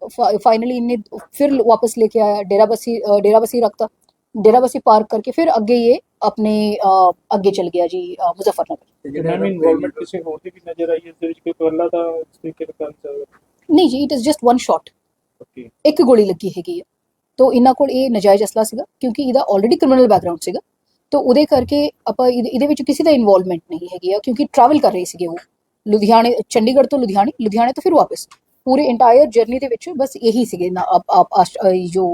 ਫਾਈਨਲੀ ਇਹਨੇ ਫਿਰ ਵਾਪਸ ਲੈ ਕੇ ਆਇਆ ਡੇਰਾਬੱਸੀ ਡੇਰਾਬੱਸੀ ਰੱਖਤਾ ਡੇਰਾਬੱਸੀ ਪਾਰਕ ਕਰਕੇ ਫਿਰ ਅੱਗੇ ਇਹ ਆਪਣੇ ਅੱਗੇ ਚਲ ਗਿਆ ਜੀ ਮੁਜ਼ੱਫਰਨਗਰ। ਤੇ ਮੈਮ ਇਹਦਾ ਇਨਵੋਲਵਮੈਂਟ ਕਿਸੇ ਹੋਰ ਦੀ ਵੀ ਨਜ਼ਰ ਆਈ ਹੈ ਇਸ ਦੇ ਵਿੱਚ ਕੋਈ ਪਹਿਲਾਂ ਤਾਂ ਇਸ ਤਰੀਕੇ ਦਾ ਕਰਨ ਚੱਲ ਨਹੀਂ ਜੀ it is just one shot okay ਇੱਕ ਗੋਲੀ ਲੱਗੀ ਹੈਗੀ ਹੈ ਤੋ ਇਹਨਾਂ ਕੋਲ ਇਹ ਨਜਾਇਜ਼ ਅਸਲਾ ਸੀਗਾ ਕਿਉਂਕਿ ਇਹਦਾ ਆਲਰੇਡੀ ਕ੍ਰਿਮੀਨਲ ਬੈਕਗ੍ਰਾਉਂਡ ਸੀਗਾ। ਤੋ ਉਹਦੇ ਕਰਕੇ ਆਪਾਂ ਇਹਦੇ ਇਹਦੇ ਵਿੱਚ ਕਿਸੇ ਦਾ ਇਨਵੋਲਵਮੈਂਟ ਨਹੀਂ ਹੈਗੀ ਆ ਕਿਉਂਕਿ ਟਰੈਵਲ ਕਰ ਰਹੇ ਸੀਗੇ ਉਹ। ਲੁਧਿਆਣੇ ਚੰਡੀਗੜ੍ਹ ਤੋਂ ਲੁਧਿਆਣੇ ਲੁਧਿਆਣੇ ਤੋਂ ਫਿਰ ਵਾਪਸ। ਪੂਰੇ ਇੰਟਾਇਰ ਜਰਨੀ ਦੇ ਵਿੱਚ ਬਸ ਇਹੀ ਸੀਗੇ ਨਾ ਆਪ ਜੋ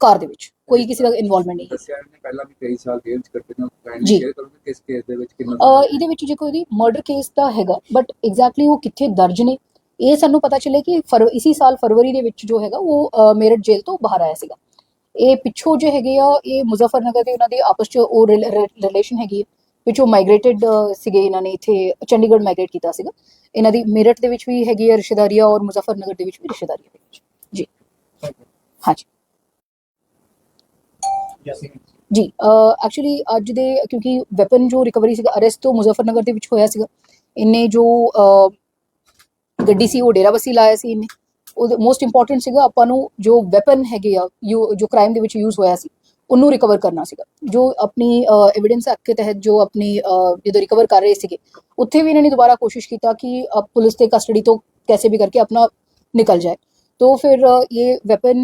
ਕਾਰ ਦੇ ਵਿੱਚ। ਕੋਈ ਕਿਸੇ ਦਾ ਇਨਵੋਲਵਮੈਂਟ ਨਹੀਂ। ਦੱਸਿਆ ਪਹਿਲਾਂ ਵੀ ਕਈ ਸਾਲ ਜੇਲ੍ਹ ਚ ਕੱਟੇ ਨੇ ਜੀ। ਸ਼ੇਅਰ ਕਰੋਗੇ ਕਿਸ ਕੇਸ ਦੇ ਵਿੱਚ ਕਿੰਨਾ ਇਹਦੇ ਵਿੱਚ ਜੇ ਕੋਈ ਮਰਡਰ ਕੇਸ ਦਾ ਹੈਗਾ ਬਟ ਐਗਜ਼ੈਕਟਲੀ ਉਹ ਕਿੱਥੇ ਦਰਜ ਨੇ ਇਹ ਸਾਨੂੰ ਪਤਾ ਚੱਲੇ ਕਿ ਫਰ ਇਸੀ ਸਾਲ ਫਰਵਰੀ ਦੇ ਵਿੱਚ ਜੋ ਹੈਗਾ ਉਹ ਮੇਰਠ ਜੇਲ੍ਹ ਤੋਂ ਬਾਹਰ ਆਇਆ ਸੀਗਾ। ਇਹ ਪਿੱਛੋਂ ਜੋ ਹੈਗੇ ਆ ਇਹ ਮੁਜ਼ੱਫਰਨਗਰ ਦੇ ਉਹਨਾਂ ਦੇ ਆਪਸ ਚ ਉਹ ਰਿਲੇਸ਼ਨ ਹੈਗੀ ਹੈ। ਪਿੱਛੋਂ ਮਾਈਗ੍ਰੇਟਡ ਸੀਗੇ, ਇਹਨਾਂ ਨੇ ਇੱਥੇ ਚੰਡੀਗੜ੍ਹ ਮਾਈਗ੍ਰੇਟ ਕੀਤਾ ਸੀਗਾ। ਇਹਨਾਂ ਦੀ ਮੇਰਠ ਦੇ ਵਿੱਚ ਵੀ ਹੈਗੀ ਹੈ ਰਿਸ਼ਤੇਦਾਰੀਆਂ ਔਰ ਮੁਜ਼ਫਰਨਗਰ ਦੇ ਵਿੱਚ ਵੀ ਰਿਸ਼ਤੇਦਾਰੀਆਂ ਦੇ ਵਿੱਚ। ਜੀ। ਹਾਂਜੀ। ਜੀ ਐਕਚੁਅਲੀ ਅੱਜ ਦੇ, ਕਿਉਂਕਿ ਵੈਪਨ ਜੋ ਰਿਕਵਰੀ ਸੀਗਾ ਅਰੈਸਟ ਤੋਂ ਮੁਜ਼ਫਰਨਗਰ ਦੇ ਵਿੱਚ ਹੋਇਆ ਸੀਗਾ। ਇਹਨੇ ਜੋ ਗੱਡੀ ਸੀ, ਉਹ ਡੇਰਾਬੱਸੀ ਲਾਇਆ ਸੀ ਇਹਨੇ। ਉਹ ਮੋਸਟ ਇੰਪੋਰਟੈਂਟ ਸੀਗਾ ਆਪਾਂ ਨੂੰ ਜੋ ਵੈਪਨ ਹੈਗੇ ਆ, ਯੂ- ਜੋ ਕ੍ਰਾਈਮ ਦੇ ਵਿੱਚ ਯੂਜ਼ ਹੋਇਆ ਸੀ ਉਹਨੂੰ ਰਿਕਵਰ ਕਰਨਾ ਸੀਗਾ ਜੋ ਆਪਣੀ ਐਵੀਡੈਂਸ ਐਕਟ ਦੇ ਤਹਿਤ ਜੋ ਆਪਣੀ ਅਹ, ਜਦੋਂ ਰਿਕਵਰ ਕਰ ਰਹੇ ਸੀਗੇ ਉੱਥੇ ਵੀ ਇਹਨਾਂ ਨੇ ਦੁਬਾਰਾ ਕੋਸ਼ਿਸ਼ ਕੀਤਾ ਕਿ ਅਹ, ਪੁਲਿਸ ਦੇ ਕਸਟਡੀ ਤੋਂ ਕੈਸੇ ਵੀ ਕਰਕੇ ਆਪਣਾ ਨਿਕਲ ਜਾਏ तो फिर अ, ये वेपन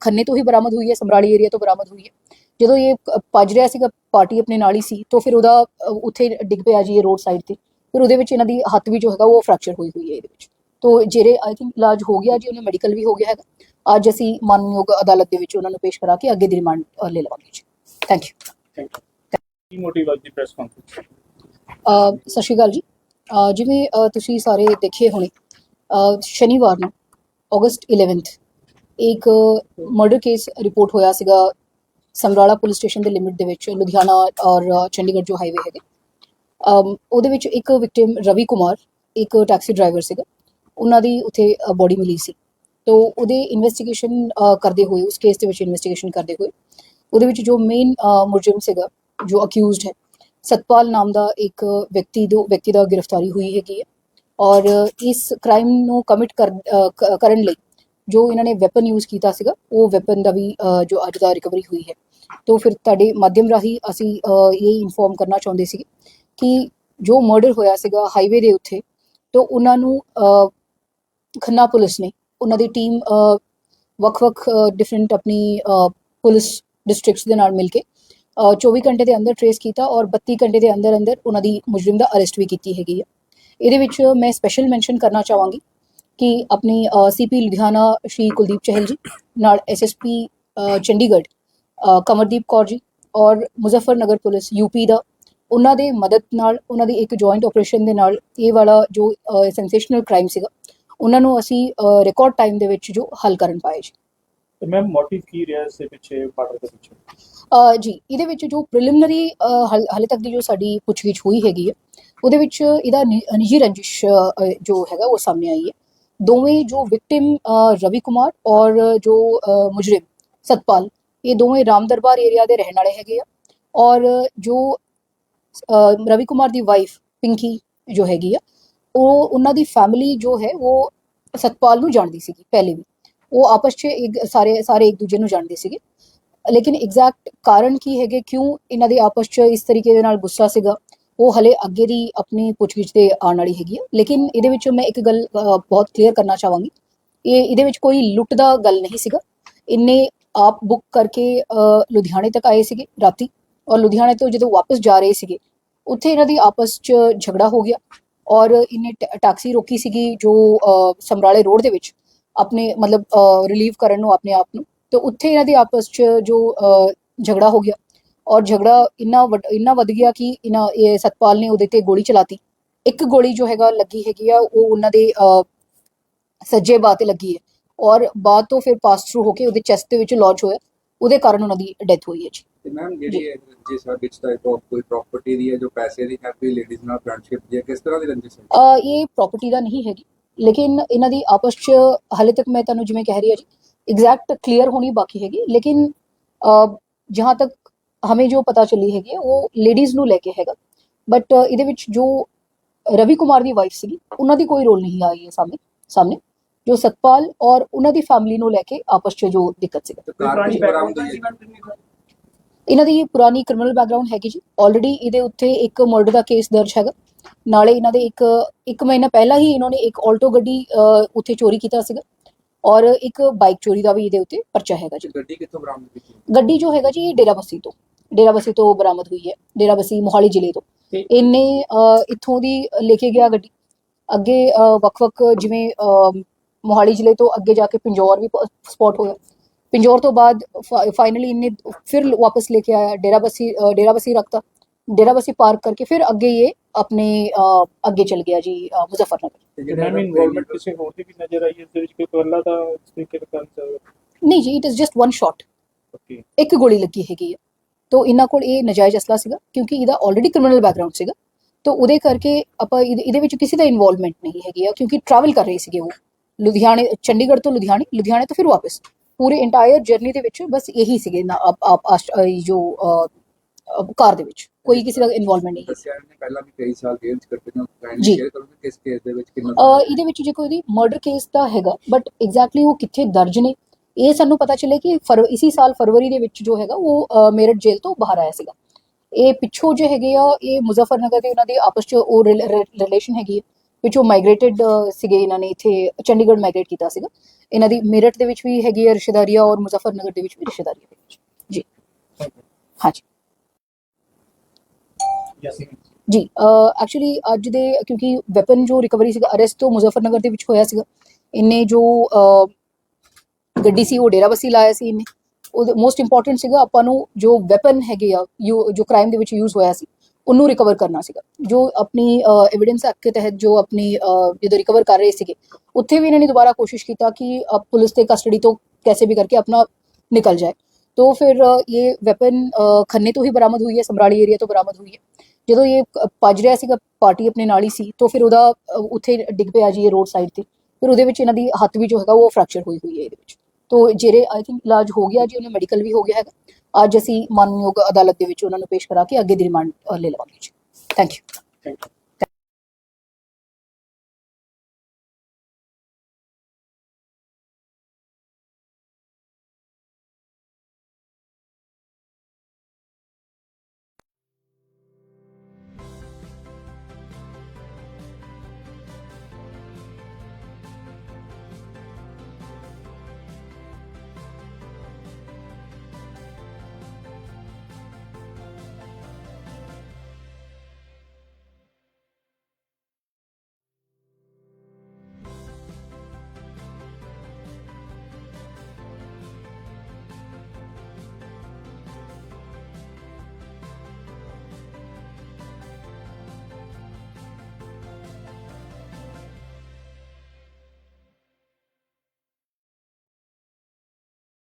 खन्ने ਤੋਂ ਹੀ ਬਰਾਮਦ ਹੋਈ ਹੈ ਸਮਰਾਲੀ ਏਰੀਆ ਤੋਂ ਬਰਾਮਦ ਹੋਈ ਹੈ ਜਦੋਂ ਇਹ ਕ- ਭੱਜ ਰਿਹਾ ਸੀਗਾ ਪਾਰਟੀ ਆਪਣੇ ਨਾਲ ਹੀ ਸੀ ਤਾਂ ਫਿਰ ਉਹਦਾ ਅ, ਉੱਥੇ ਡਿੱਗ ਪਿਆ ਜੀ ਇਹ ਰੋਡ ਸਾਈਡ ਤੇ ਫਿਰ ਉਹਦੇ ਵਿੱਚ ਇਹਨਾਂ ਦੀ ਹੱਥ ਵੀ ਜੋ ਹੈਗਾ ਉਹ ਫ੍ਰੈਕਚਰ ਹੋਈ ਹੋਈ ਹੈ ਇਹਦੇ ਵਿੱਚ ਤੋਂ ਜਿਹੜੇ ਆਈ ਥਿੰਕ ਇਲਾਜ ਹੋ ਗਿਆ ਜੀ ਉਹਨੇ ਮੈਡੀਕਲ ਵੀ ਹੋ ਗਿਆ ਹੈਗਾ। ਅੱਜ ਅਸੀਂ ਮਾਨਯੋਗ ਅਦਾਲਤ ਦੇ ਵਿੱਚ ਉਹਨਾਂ ਨੂੰ ਪੇਸ਼ ਕਰਾ ਕੇ ਅੱਗੇ ਦੀ ਰਿਮਾਂਡ ਲੈ ਲਵਾਂਗੇ ਜੀ। ਥੈਂਕ ਯੂ ਥੈਂਕ ਯੂ ਕੀ ਮੋਟਿਵ ਅੱਜ ਦੀ ਪ੍ਰੈਸ ਕਾਨਫਰੰਸ ਅ, ਸਤਿ ਸ਼੍ਰੀ ਅਕਾਲ ਜੀ। ਜਿਵੇਂ ਤੁਸੀਂ ਸਾਰੇ ਦੇਖੇ ਹੋਣੇ ਸ਼ਨੀਵਾਰ ਨੂੰ ਅਗਸਟ 11th ਇੱਕ ਮਰਡਰ ਕੇਸ ਰਿਪੋਰਟ ਹੋਇਆ ਸੀਗਾ ਸਮਰਾਲਾ ਪੁਲਿਸ ਸਟੇਸ਼ਨ ਦੇ ਲਿਮਿਟ ਦੇ ਵਿੱਚ ਲੁਧਿਆਣਾ ਔਰ ਚੰਡੀਗੜ੍ਹ ਜੋ ਹਾਈਵੇ ਹੈਗੇ। ਉਹਦੇ ਵਿੱਚ ਇੱਕ ਵਿਕਟਿਮ ਰਵੀ ਕੁਮਾਰ ਇੱਕ ਟੈਕਸੀ ਡਰਾਈਵਰ ਸੀਗਾ। ਉਹਨਾਂ ਦੀ ਉੱਥੇ ਬੋਡੀ ਮਿਲੀ ਸੀ। ਤੋ ਉਹਦੇ ਇਨਵੈਸਟੀਗੇਸ਼ਨ ਕਰਦੇ ਹੋਏ, ਉਸ ਕੇਸ ਦੇ ਵਿੱਚ ਇਨਵੈਸਟੀਗੇਸ਼ਨ ਕਰਦੇ ਹੋਏ, ਉਹਦੇ ਵਿੱਚ ਜੋ ਮੇਨ ਮੁਲਜ਼ਮ ਸੀਗਾ, ਜੋ ਅਕਿਊਜ਼ਡ ਹੈ, ਸਤਪਾਲ ਨਾਮ ਦਾ ਇੱਕ ਵਿਅਕਤੀ ਦੋ, ਵਿਅਕਤੀ ਦਾ ਗ੍ਰਿਫਤਾਰੀ ਹੋਈ ਹੈਗੀ ਹੈ। ਔਰ ਇਸ ਕ੍ਰਾਈਮ ਨੂੰ ਕਮਿਟ ਕਰਨ ਲਈ ਜੋ ਇਹਨਾਂ ਨੇ ਵੈਪਨ ਯੂਜ਼ ਕੀਤਾ ਸੀਗਾ, ਉਹ ਵੈਪਨ ਦਾ ਵੀ ਜੋ ਅੱਜ ਦਾ ਰਿਕਵਰੀ ਹੋਈ ਹੈ। ਤੋਂ ਫਿਰ ਤੁਹਾਡੇ ਮਾਧਿਅਮ ਰਾਹੀਂ ਅਸੀਂ ਇਹ ਇਨਫੋਰਮ ਕਰਨਾ ਚਾਹੁੰਦੇ ਸੀ ਕਿ ਜੋ ਮਰਡਰ ਹੋਇਆ ਸੀਗਾ ਹਾਈਵੇ ਦੇ ਉੱਤੇ ਤੋਂ ਉਹਨਾਂ ਨੂੰ ਖੰਨਾ ਪੁਲਿਸ ਨੇ। ਉਹਨਾਂ ਦੀ ਟੀਮ ਵੱਖ-ਵੱਖ ਡਿਫਰੈਂਟ ਆਪਣੀ ਪੁਲਿਸ ਡਿਸਟ੍ਰਿਕਟਸ ਦੇ ਨਾਲ ਮਿਲ ਕੇ ਅ, 24 ਘੰਟੇ ਦੇ ਅੰਦਰ ਟਰੇਸ ਕੀਤਾ ਔਰ 32 ਘੰਟੇ ਦੇ ਅੰਦਰ ਅੰਦਰ ਉਹਨਾਂ ਦੀ ਮੁਜਰਮ ਦਾ ਅਰੈਸਟ ਵੀ ਕੀਤੀ ਹੈਗੀ ਹੈ ਇਹਦੇ ਵਿੱਚ ਮੈਂ ਸਪੈਸ਼ਲ ਮੈਂਸ਼ਨ ਕਰਨਾ ਚਾਹਾਂਗੀ ਕਿ ਆਪਣੀ ਸੀਪੀ ਲੁਧਿਆਣਾ ਸ਼੍ਰੀ ਕੁਲਦੀਪ ਚਹਿਲ ਜੀ ਨਾਲ ਐਸਐਸਪੀ ਚੰਡੀਗੜ੍ਹ ਕਮਰਦੀਪ ਕੌਰ ਜੀ ਔਰ ਮੁਜ਼ਫਰਨਗਰ ਪੁਲਿਸ ਯੂਪੀ ਦਾ ਉਹਨਾਂ ਦੇ ਮਦਦ ਨਾਲ ਉਹਨਾਂ ਦੀ ਇੱਕ ਜੁਆਇੰਟ ਆਪਰੇਸ਼ਨ ਦੇ ਨਾਲ ਇਹ ਵਾਲਾ ਜੋ ਸੈਂਸੇਸ਼ਨਲ ਕ੍ਰਾਈਮ ਸੀਗਾ ਉਹਨਾਂ ਨੂੰ ਅਸੀਂ ਰਿਕਾਰਡ ਟਾਈਮ ਦੇ ਵਿੱਚ ਜੋ ਹੱਲ ਕਰਨ ਪਾਏ ਜੀ। ਤੇ ਮੈਮ ਮੋਟਿਵ ਕੀ ਰਿਹਾ ਇਸ ਦੇ ਪਿੱਛੇ ਮਰਡਰ ਦੇ ਪਿੱਛੇ? ਅ, ਜੀ ਇਹਦੇ ਵਿੱਚ ਜੋ ਪ੍ਰੀਲਿਮਿਨਰੀ ਹਾਲੇ ਤੱਕ ਦੀ ਜੋ ਸਾਡੀ ਪੁੱਛਗਿੱਛ ਹੋਈ ਹੈਗੀ ਹੈ ਉਹਦੇ ਵਿੱਚ ਇਹਦਾ ਨਿੱਜੀ ਰੰਜਿਸ਼ ਜੋ ਹੈਗਾ ਉਹ ਸਾਹਮਣੇ ਆਈ ਹੈ। ਦੋਵੇਂ ਜੋ ਵਿਕਟਿਮ ਰਵੀ ਕੁਮਾਰ ਔਰ ਜੋ ਮੁਜਰਿਮ ਸਤਪਾਲ ਇਹ ਦੋਵੇਂ ਰਾਮ ਦਰਬਾਰ ਏਰੀਆ ਦੇ ਰਹਿਣ ਵਾਲੇ ਹੈਗੇ ਆ ਔਰ ਜੋ ਰਵੀ ਕੁਮਾਰ ਦੀ ਵਾਈਫ ਪਿੰਕੀ ਜੋ ਹੈਗੀ ਆ ਉਹ ਉਹਨਾਂ ਦੀ ਫੈਮਿਲੀ ਜੋ ਹੈ ਉਹ ਸਤਪਾਲ ਨੂੰ ਜਾਣਦੀ ਸੀਗੀ ਪਹਿਲੇ ਵੀ। ਉਹ ਆਪਸ 'ਚ ਇੱਕ ਸਾਰੇ ਸਾਰੇ ਇੱਕ ਦੂਜੇ ਨੂੰ ਜਾਣਦੇ ਸੀਗੇ। ਲੇਕਿਨ ਐਗਜ਼ੈਕਟ ਕਾਰਨ ਕੀ ਹੈਗੇ, ਕਿਉਂ ਇਹਨਾਂ ਦੇ ਆਪਸ 'ਚ ਇਸ ਤਰੀਕੇ ਦੇ ਨਾਲ ਗੁੱਸਾ ਸੀਗਾ, ਉਹ ਹਲੇ ਅੱਗੇ ਦੀ ਆਪਣੀ ਪੁੱਛਗਿੱਛ ਤੇ ਆਉਣ ਵਾਲੀ ਹੈਗੀ ਹੈ ਲੇਕਿਨ ਇਹਦੇ ਵਿੱਚ ਮੈਂ ਇੱਕ ਗੱਲ ਬਹੁਤ ਕਲੀਅਰ ਕਰਨਾ ਚਾਹਾਂਗੀ। ਇਹ, ਇਹਦੇ ਵਿੱਚ ਕੋਈ ਲੁੱਟ ਦਾ ਗੱਲ ਨਹੀਂ ਸੀਗਾ। ਇੰਨੇ ਆਪ ਬੁੱਕ ਕਰਕੇ ਲੁਧਿਆਣੇ ਤੱਕ ਆਏ ਸੀਗੇ ਰਾਤੀ। ਔਰ ਲੁਧਿਆਣੇ ਤੋਂ ਜਦੋਂ ਵਾਪਸ ਜਾ ਰਹੇ ਸੀਗੇ, ਉੱਥੇ ਇਹਨਾਂ ਦੀ ਆਪਸ 'ਚ ਝਗੜਾ ਹੋ ਗਿਆ। ਔਰ ਇਹਨੇ ਟੈਕਸੀ ਰੋਕੀ ਸੀਗੀ ਜੋ ਸਮਰਾਲੇ ਰੋਡ ਦੇ ਵਿੱਚ, ਆਪਣੇ, ਮਤਲਬ ਰਿਲੀਵ ਕਰਨ ਨੂੰ ਆਪਣੇ ਆਪ ਨੂੰ। ਤੇ ਉੱਥੇ ਇਹਨਾਂ ਦੇ ਆਪਸ 'ਚ ਜੋ ਝਗੜਾ ਹੋ ਗਿਆ। ਔਰ ਝਗੜਾ ਇੰਨਾ ਵੱਡ- ਇੰਨਾ ਵੱਧ ਗਿਆ ਕਿ ਇਹਨਾਂ, ਇਹ ਸਤਪਾਲ ਨੇ ਉਹਦੇ ਤੇ ਗੋਲੀ ਚਲਾਤੀ। ਇੱਕ ਗੋਲੀ ਜੋ ਹੈਗਾ ਲੱਗੀ ਹੈਗੀ ਆ, ਉਹ ਉਹਨਾਂ ਦੇ ਸੱਜੇ ਬਾਹ ਤੇ ਲੱਗੀ ਹੈ। ਔਰ ਬਾਅਦ ਤੋਂ ਫਿਰ ਪਾਸ ਥਰੂ ਹੋ ਕੇ ਉਹਦੇ ਚੈਸਟ ਦੇ ਵਿੱਚ ਲੌਂਚ ਹੋਇਆ। ਉਹਦੇ ਕਾਰਨ ਉਹਨਾਂ ਦੀ ਡੈਥ ਹੋਈ ਹੈ ਜੀ। ਤੇ ਮੈਮ ਜਿਹੜੀ ਰੰਜਿਸ਼ ਹੈ ਵਿਚ ਟਾਈਪ ਆਫ ਕੋਈ ਪ੍ਰਾਪਰਟੀ ਦੀ ਹੈ ਜੋ ਪੈਸੇ ਦੀ ਹੈ ਕੋਈ ਲੇਡੀਜ਼ ਨਾਲ ਫਰੈਂਡਸ਼ਿਪ ਦੀ ਹੈ ਕਿਸ ਤਰ੍ਹਾਂ ਦੀ ਰੰਜਿਸ਼ ਹੈ? ਅ, ਇਹ ਪ੍ਰਾਪਰਟੀ ਦਾ ਨਹੀਂ ਹੈਗੀ। ਲੇਕਿਨ ਇਹਨਾਂ ਦੀ ਆਪਸ ਚ ਹਾਲੇ ਤੱਕ ਮੈਂ ਤੁਹਾਨੂੰ ਜਿਵੇਂ ਕਹਿ ਰਹੀ ਹਾਂ ਜੀ ਐਗਜ਼ੈਕਟ ਕਲੀਅਰ ਹੋਣੀ ਬਾਕੀ ਹੈਗੀ। ਲੇਕਿਨ ਜਹਾਂ ਤੱਕ ਹਮੇ ਜੋ ਪਤਾ ਚੱਲੀ ਹੈਗੀ ਹੈ, ਉਹ ਲੇਡੀਜ਼ ਨੂੰ ਲੈ ਕੇ ਹੈਗਾ। ਬਟ ਇਹਦੇ ਵਿੱਚ ਜੋ ਰਵੀ ਕੁਮਾਰ ਦੀ ਵਾਈਫ ਸੀਗੀ ਉਹਨਾਂ ਦੀ ਕੋਈ ਰੋਲ ਨਹੀਂ ਆਈ ਹੈ ਸਾਹਮਣੇ ਸਾਹਮਣੇ। ਜੋ ਸਤਪਾਲ ਔਰ ਉਹਨਾਂ ਦੀ ਫੈਮਿਲੀ ਨੂੰ ਲੈ ਕੇ ਆਪਸ ਚ ਜੋ ਦਿੱਕਤ ਹੈ ਇਹਨਾਂ ਦੀ ਪੁਰਾਣੀ ਕ੍ਰਿਮੀਨਲ ਬੈਕਗ੍ਰਾਉਂਡ ਹੈਗੀ ਜੀ। ਆਲਰੇਡੀ ਇਹਦੇ ਉੱਤੇ ਇੱਕ ਮਰਡਰ ਦਾ ਕੇਸ ਦਰਜ ਹੈਗਾ। ਨਾਲੇ ਇਹਨਾਂ ਦੇ ਇੱਕ ਇੱਕ ਮਹੀਨਾ ਪਹਿਲਾਂ ਹੀ ਇਹਨਾਂ ਨੇ ਇੱਕ ਆਲਟੋ ਗੱਡੀ ਉੱਥੇ ਚੋਰੀ ਕੀਤਾ ਸੀਗਾ। ਔਰ ਇੱਕ ਬਾਈਕ ਚੋਰੀ ਦਾ ਵੀ ਇਹਦੇ ਉੱਤੇ ਪਰਚਾ ਹੈਗਾ ਜੀ। ਗੱਡੀ ਕਿੱਥੋਂ ਬਰਾਮਦ ਕੀਤੀ? ਗੱਡੀ ਜੋ ਹੈਗਾ ਜੀ ਇਹ ਡੇਰਾਬੱਸੀ ਤੋਂ। ਡੇਰਾਬੱਸੀ ਤੋਂ ਬਰਾਮਦ ਹੋਈ ਹੈ। ਡੇਰਾਬੱਸੀ ਮੋਹਾਲੀ ਜ਼ਿਲ੍ਹੇ ਤੋਂ। ਇਹਨੇ ਇੱਥੋਂ ਦੀ ਲੈ ਕੇ ਗਿਆ ਗੱਡੀ। ਅੱਗੇ ਵੱਖ-ਵੱਖ ਜਿਵੇਂ ਮੋਹਾਲੀ ਜ਼ਿਲ੍ਹੇ ਤੋਂ ਅੱਗੇ ਜਾ ਕੇ ਪਿੰਜੌਰ ਵੀ ਸਪੌਟ ਹੋਇਆ। ਪਿੰਜੌਰ ਤੋਂ ਬਾਅਦ ਫਾਈਨਲੀ ਇਹਨੇ ਫਿਰ ਵਾਪਸ ਲੈ ਕੇ ਆਇਆ ਡੇਰਾਬੱਸੀ ਡੇਰਾਬੱਸੀ ਰੱਖਤਾ ਡੇਰਾਬੱਸੀ ਪਾਰਕ ਕਰਕੇ ਫਿਰ ਅੱਗੇ ਇਹ ਆਪਣੇ ਅੱਗੇ ਚਲ ਗਿਆ ਜੀ ਮੁਜ਼ੱਫਰਨਗਰ। ਮੈਮ ਇਨਵੋਲਵਮੈਂਟ ਕਿਸੇ ਹੋਰ ਦੀ ਵੀ ਨਜ਼ਰ ਆਈ ਇਸ ਦੇ ਵਿੱਚ ਕੋਈ ਤਰੀਕੇ ਦਾ ਕਰਨ ਸਕਦਾ ਨਹੀਂ ਜੀ it is just one shot okay ਇੱਕ ਗੋਲੀ ਲੱਗੀ ਹੈਗੀ ਹੈ। ਤੋ ਇਹਨਾਂ ਕੋਲ ਇਹ ਨਜਾਇਜ਼ ਅਸਲਾ ਸੀਗਾ ਕਿਉਂਕਿ ਇਹਦਾ ਆਲਰੇਡੀ ਕ੍ਰਿਮੀਨਲ ਬੈਕਗ੍ਰਾਉਂਡ ਸੀਗਾ। ਤੋ ਉਹਦੇ ਕਰਕੇ ਆਪਾਂ ਇਹਦੇ ਇਹਦੇ ਵਿੱਚ ਕਿਸੇ ਦਾ ਇਨਵੋਲਵਮੈਂਟ ਨਹੀਂ ਹੈਗੀ ਆ ਕਿਉਂਕਿ ਟਰੈਵਲ ਕਰ ਰਹੇ ਸੀਗੇ ਉਹ। ਲੁਧਿਆਣੇ ਚੰਡੀਗੜ੍ਹ ਤੋਂ ਲੁਧਿਆਣੇ ਲੁਧਿਆਣੇ ਤੋਂ ਫਿਰ ਵਾਪਸ। ਪੂਰੇ ਇੰਟਾਇਰ ਜਰਨੀ ਦੇ ਵਿੱਚ ਬਸ ਇਹੀ ਸੀਗੇ ਨਾ ਆਪ ਜੋ ਕਾਰ ਦੇ ਵਿੱਚ। ਕੋਈ ਕਿਸੇ ਦਾ ਇਨਵੋਲਵਮੈਂਟ ਨਹੀਂ। ਹੈ ਪਹਿਲਾਂ ਵੀ ਕਈ ਸਾਲ ਜੇਲ੍ਹ ਚ ਕੱਟੇ ਨੇ ਜੀ। ਸ਼ੇਅਰ ਕਰੋਗੇ ਕਿਸ ਕੇਸ ਦੇ ਵਿੱਚ ਕਿੰਨਾ ਇਹਦੇ ਵਿੱਚ ਜੇ ਕੋਈ ਮਰਡਰ ਕੇਸ ਦਾ ਹੈਗਾ ਬਟ ਐਗਜ਼ੈਕਟਲੀ ਉਹ ਕਿੱਥੇ ਦਰਜ ਨੇ ਇਹ ਸਾਨੂੰ ਪਤਾ ਚੱਲੇ ਕਿ ਫਰ ਇਸੀ ਸਾਲ ਫਰਵਰੀ ਦੇ ਵਿੱਚ ਜੋ ਹੈਗਾ ਉਹ ਮੇਰਠ ਜੇਲ੍ਹ ਤੋਂ ਬਾਹਰ ਆਇਆ ਸੀਗਾ। ਇਹ ਪਿੱਛੋਂ ਜੇ ਹੈਗੇ ਆ ਇਹ ਮੁਜ਼ੱਫਰਨਗਰ ਦੇ ਉਹਨਾਂ ਦੇ ਆਪਸ ਚ ਉਹ ਰਿਲੇਸ਼ਨ ਹੈਗੀ ਹੈ। ਪਿੱਛੋਂ ਮਾਈਗ੍ਰੇਟਡ ਸੀਗੇ, ਇਹਨਾਂ ਨੇ ਇੱਥੇ ਚੰਡੀਗੜ੍ਹ ਮਾਈਗ੍ਰੇਟ ਕੀਤਾ ਸੀਗਾ। ਇਹਨਾਂ ਦੀ ਮੇਰਠ ਦੇ ਵਿੱਚ ਵੀ ਹੈਗੀ ਹੈ ਰਿਸ਼ਤੇਦਾਰੀਆਂ ਔਰ ਮੁਜ਼ਫਰਨਗਰ ਦੇ ਵਿੱਚ ਵੀ ਰਿਸ਼ਤੇਦਾਰੀਆਂ ਹੈ। ਜੀ। ਹਾਂਜੀ। ਜੀ ਐਕਚੁਅਲੀ ਅੱਜ ਦੇ, ਕਿਉਂਕਿ ਵੈਪਨ ਜੋ ਰਿਕਵਰੀ ਸੀਗਾ ਅਰੈਸਟ ਤੋਂ ਮੁਜ਼ੱਫਰਨਗਰ ਦੇ ਵਿੱਚ ਹੋਇਆ ਸੀਗਾ। ਇਹਨੇ ਜੋ ਗੱਡੀ ਸੀ, ਉਹ ਡੇਰਾਬੱਸੀ ਲਾਇਆ ਸੀ ਇਹਨੇ। ਉਹ ਮੋਸਟ ਇੰਪੋਰਟੈਂਟ ਸੀਗਾ ਆਪਾਂ ਨੂੰ ਜੋ ਵੈਪਨ ਹੈਗੇ ਆ ਜੋ ਕ੍ਰਾਈਮ ਦੇ ਵਿੱਚ ਯੂਜ਼ ਹੋਇਆ ਸੀ ਉਹਨੂੰ ਰਿਕਵਰ ਕਰਨਾ ਸੀਗਾ ਜੋ ਆਪਣੀ ਐਵੀਡੈਂਸ ਐਕਟ ਦੇ ਤਹਿਤ ਜੋ ਆਪਣੀ ਅਹ, ਜਦੋਂ ਰਿਕਵਰ ਕਰ ਰਹੇ ਸੀਗੇ ਉੱਥੇ ਵੀ ਇਹਨਾਂ ਨੇ ਦੁਬਾਰਾ ਕੋਸ਼ਿਸ਼ ਕੀਤਾ ਕਿ ਅਹ, ਪੁਲਿਸ ਦੇ ਕਸਟਡੀ ਤੋਂ कैसे भी करके अपना निकल जाए तो फिर अ, ये वेपन खन्ने ਤੋਂ ਹੀ ਬਰਾਮਦ ਹੋਈ ਹੈ ਸਮਰਾਲੀ ਏਰੀਆ ਤੋਂ ਬਰਾਮਦ ਹੋਈ ਹੈ ਜਦੋਂ ਇਹ ਕ- ਭੱਜ ਰਿਹਾ ਸੀਗਾ ਪਾਰਟੀ ਆਪਣੇ ਨਾਲ ਹੀ ਸੀ ਤਾਂ ਫਿਰ ਉਹਦਾ ਅ, ਉੱਥੇ ਡਿੱਗ ਪਿਆ ਜੀ ਇਹ ਰੋਡ ਸਾਈਡ ਤੇ ਫਿਰ ਉਹਦੇ ਵਿੱਚ ਇਹਨਾਂ ਦੀ ਹੱਥ ਵੀ ਜੋ ਹੈਗਾ ਉਹ ਫ੍ਰੈਕਚਰ ਹੋਈ ਹੋਈ ਹੈ ਇਹਦੇ ਵਿੱਚ ਤੋਂ ਜਿਹੜੇ ਆਈ ਥਿੰਕ ਇਲਾਜ ਹੋ ਗਿਆ ਜੀ ਉਹਨੇ ਮੈਡੀਕਲ ਵੀ ਹੋ ਗਿਆ ਹੈਗਾ ਅੱਜ ਅਸੀਂ ਮਾਨਯੋਗ ਅਦਾਲਤ ਦੇ ਵਿੱਚ ਉਹਨਾਂ ਨੂੰ ਪੇਸ਼ ਕਰਾ ਕੇ ਅੱਗੇ ਦੀ ਰਿਮਾਂਡ ਲੈ ਲਵਾਂਗੇ ਜੀ। Thank you thank you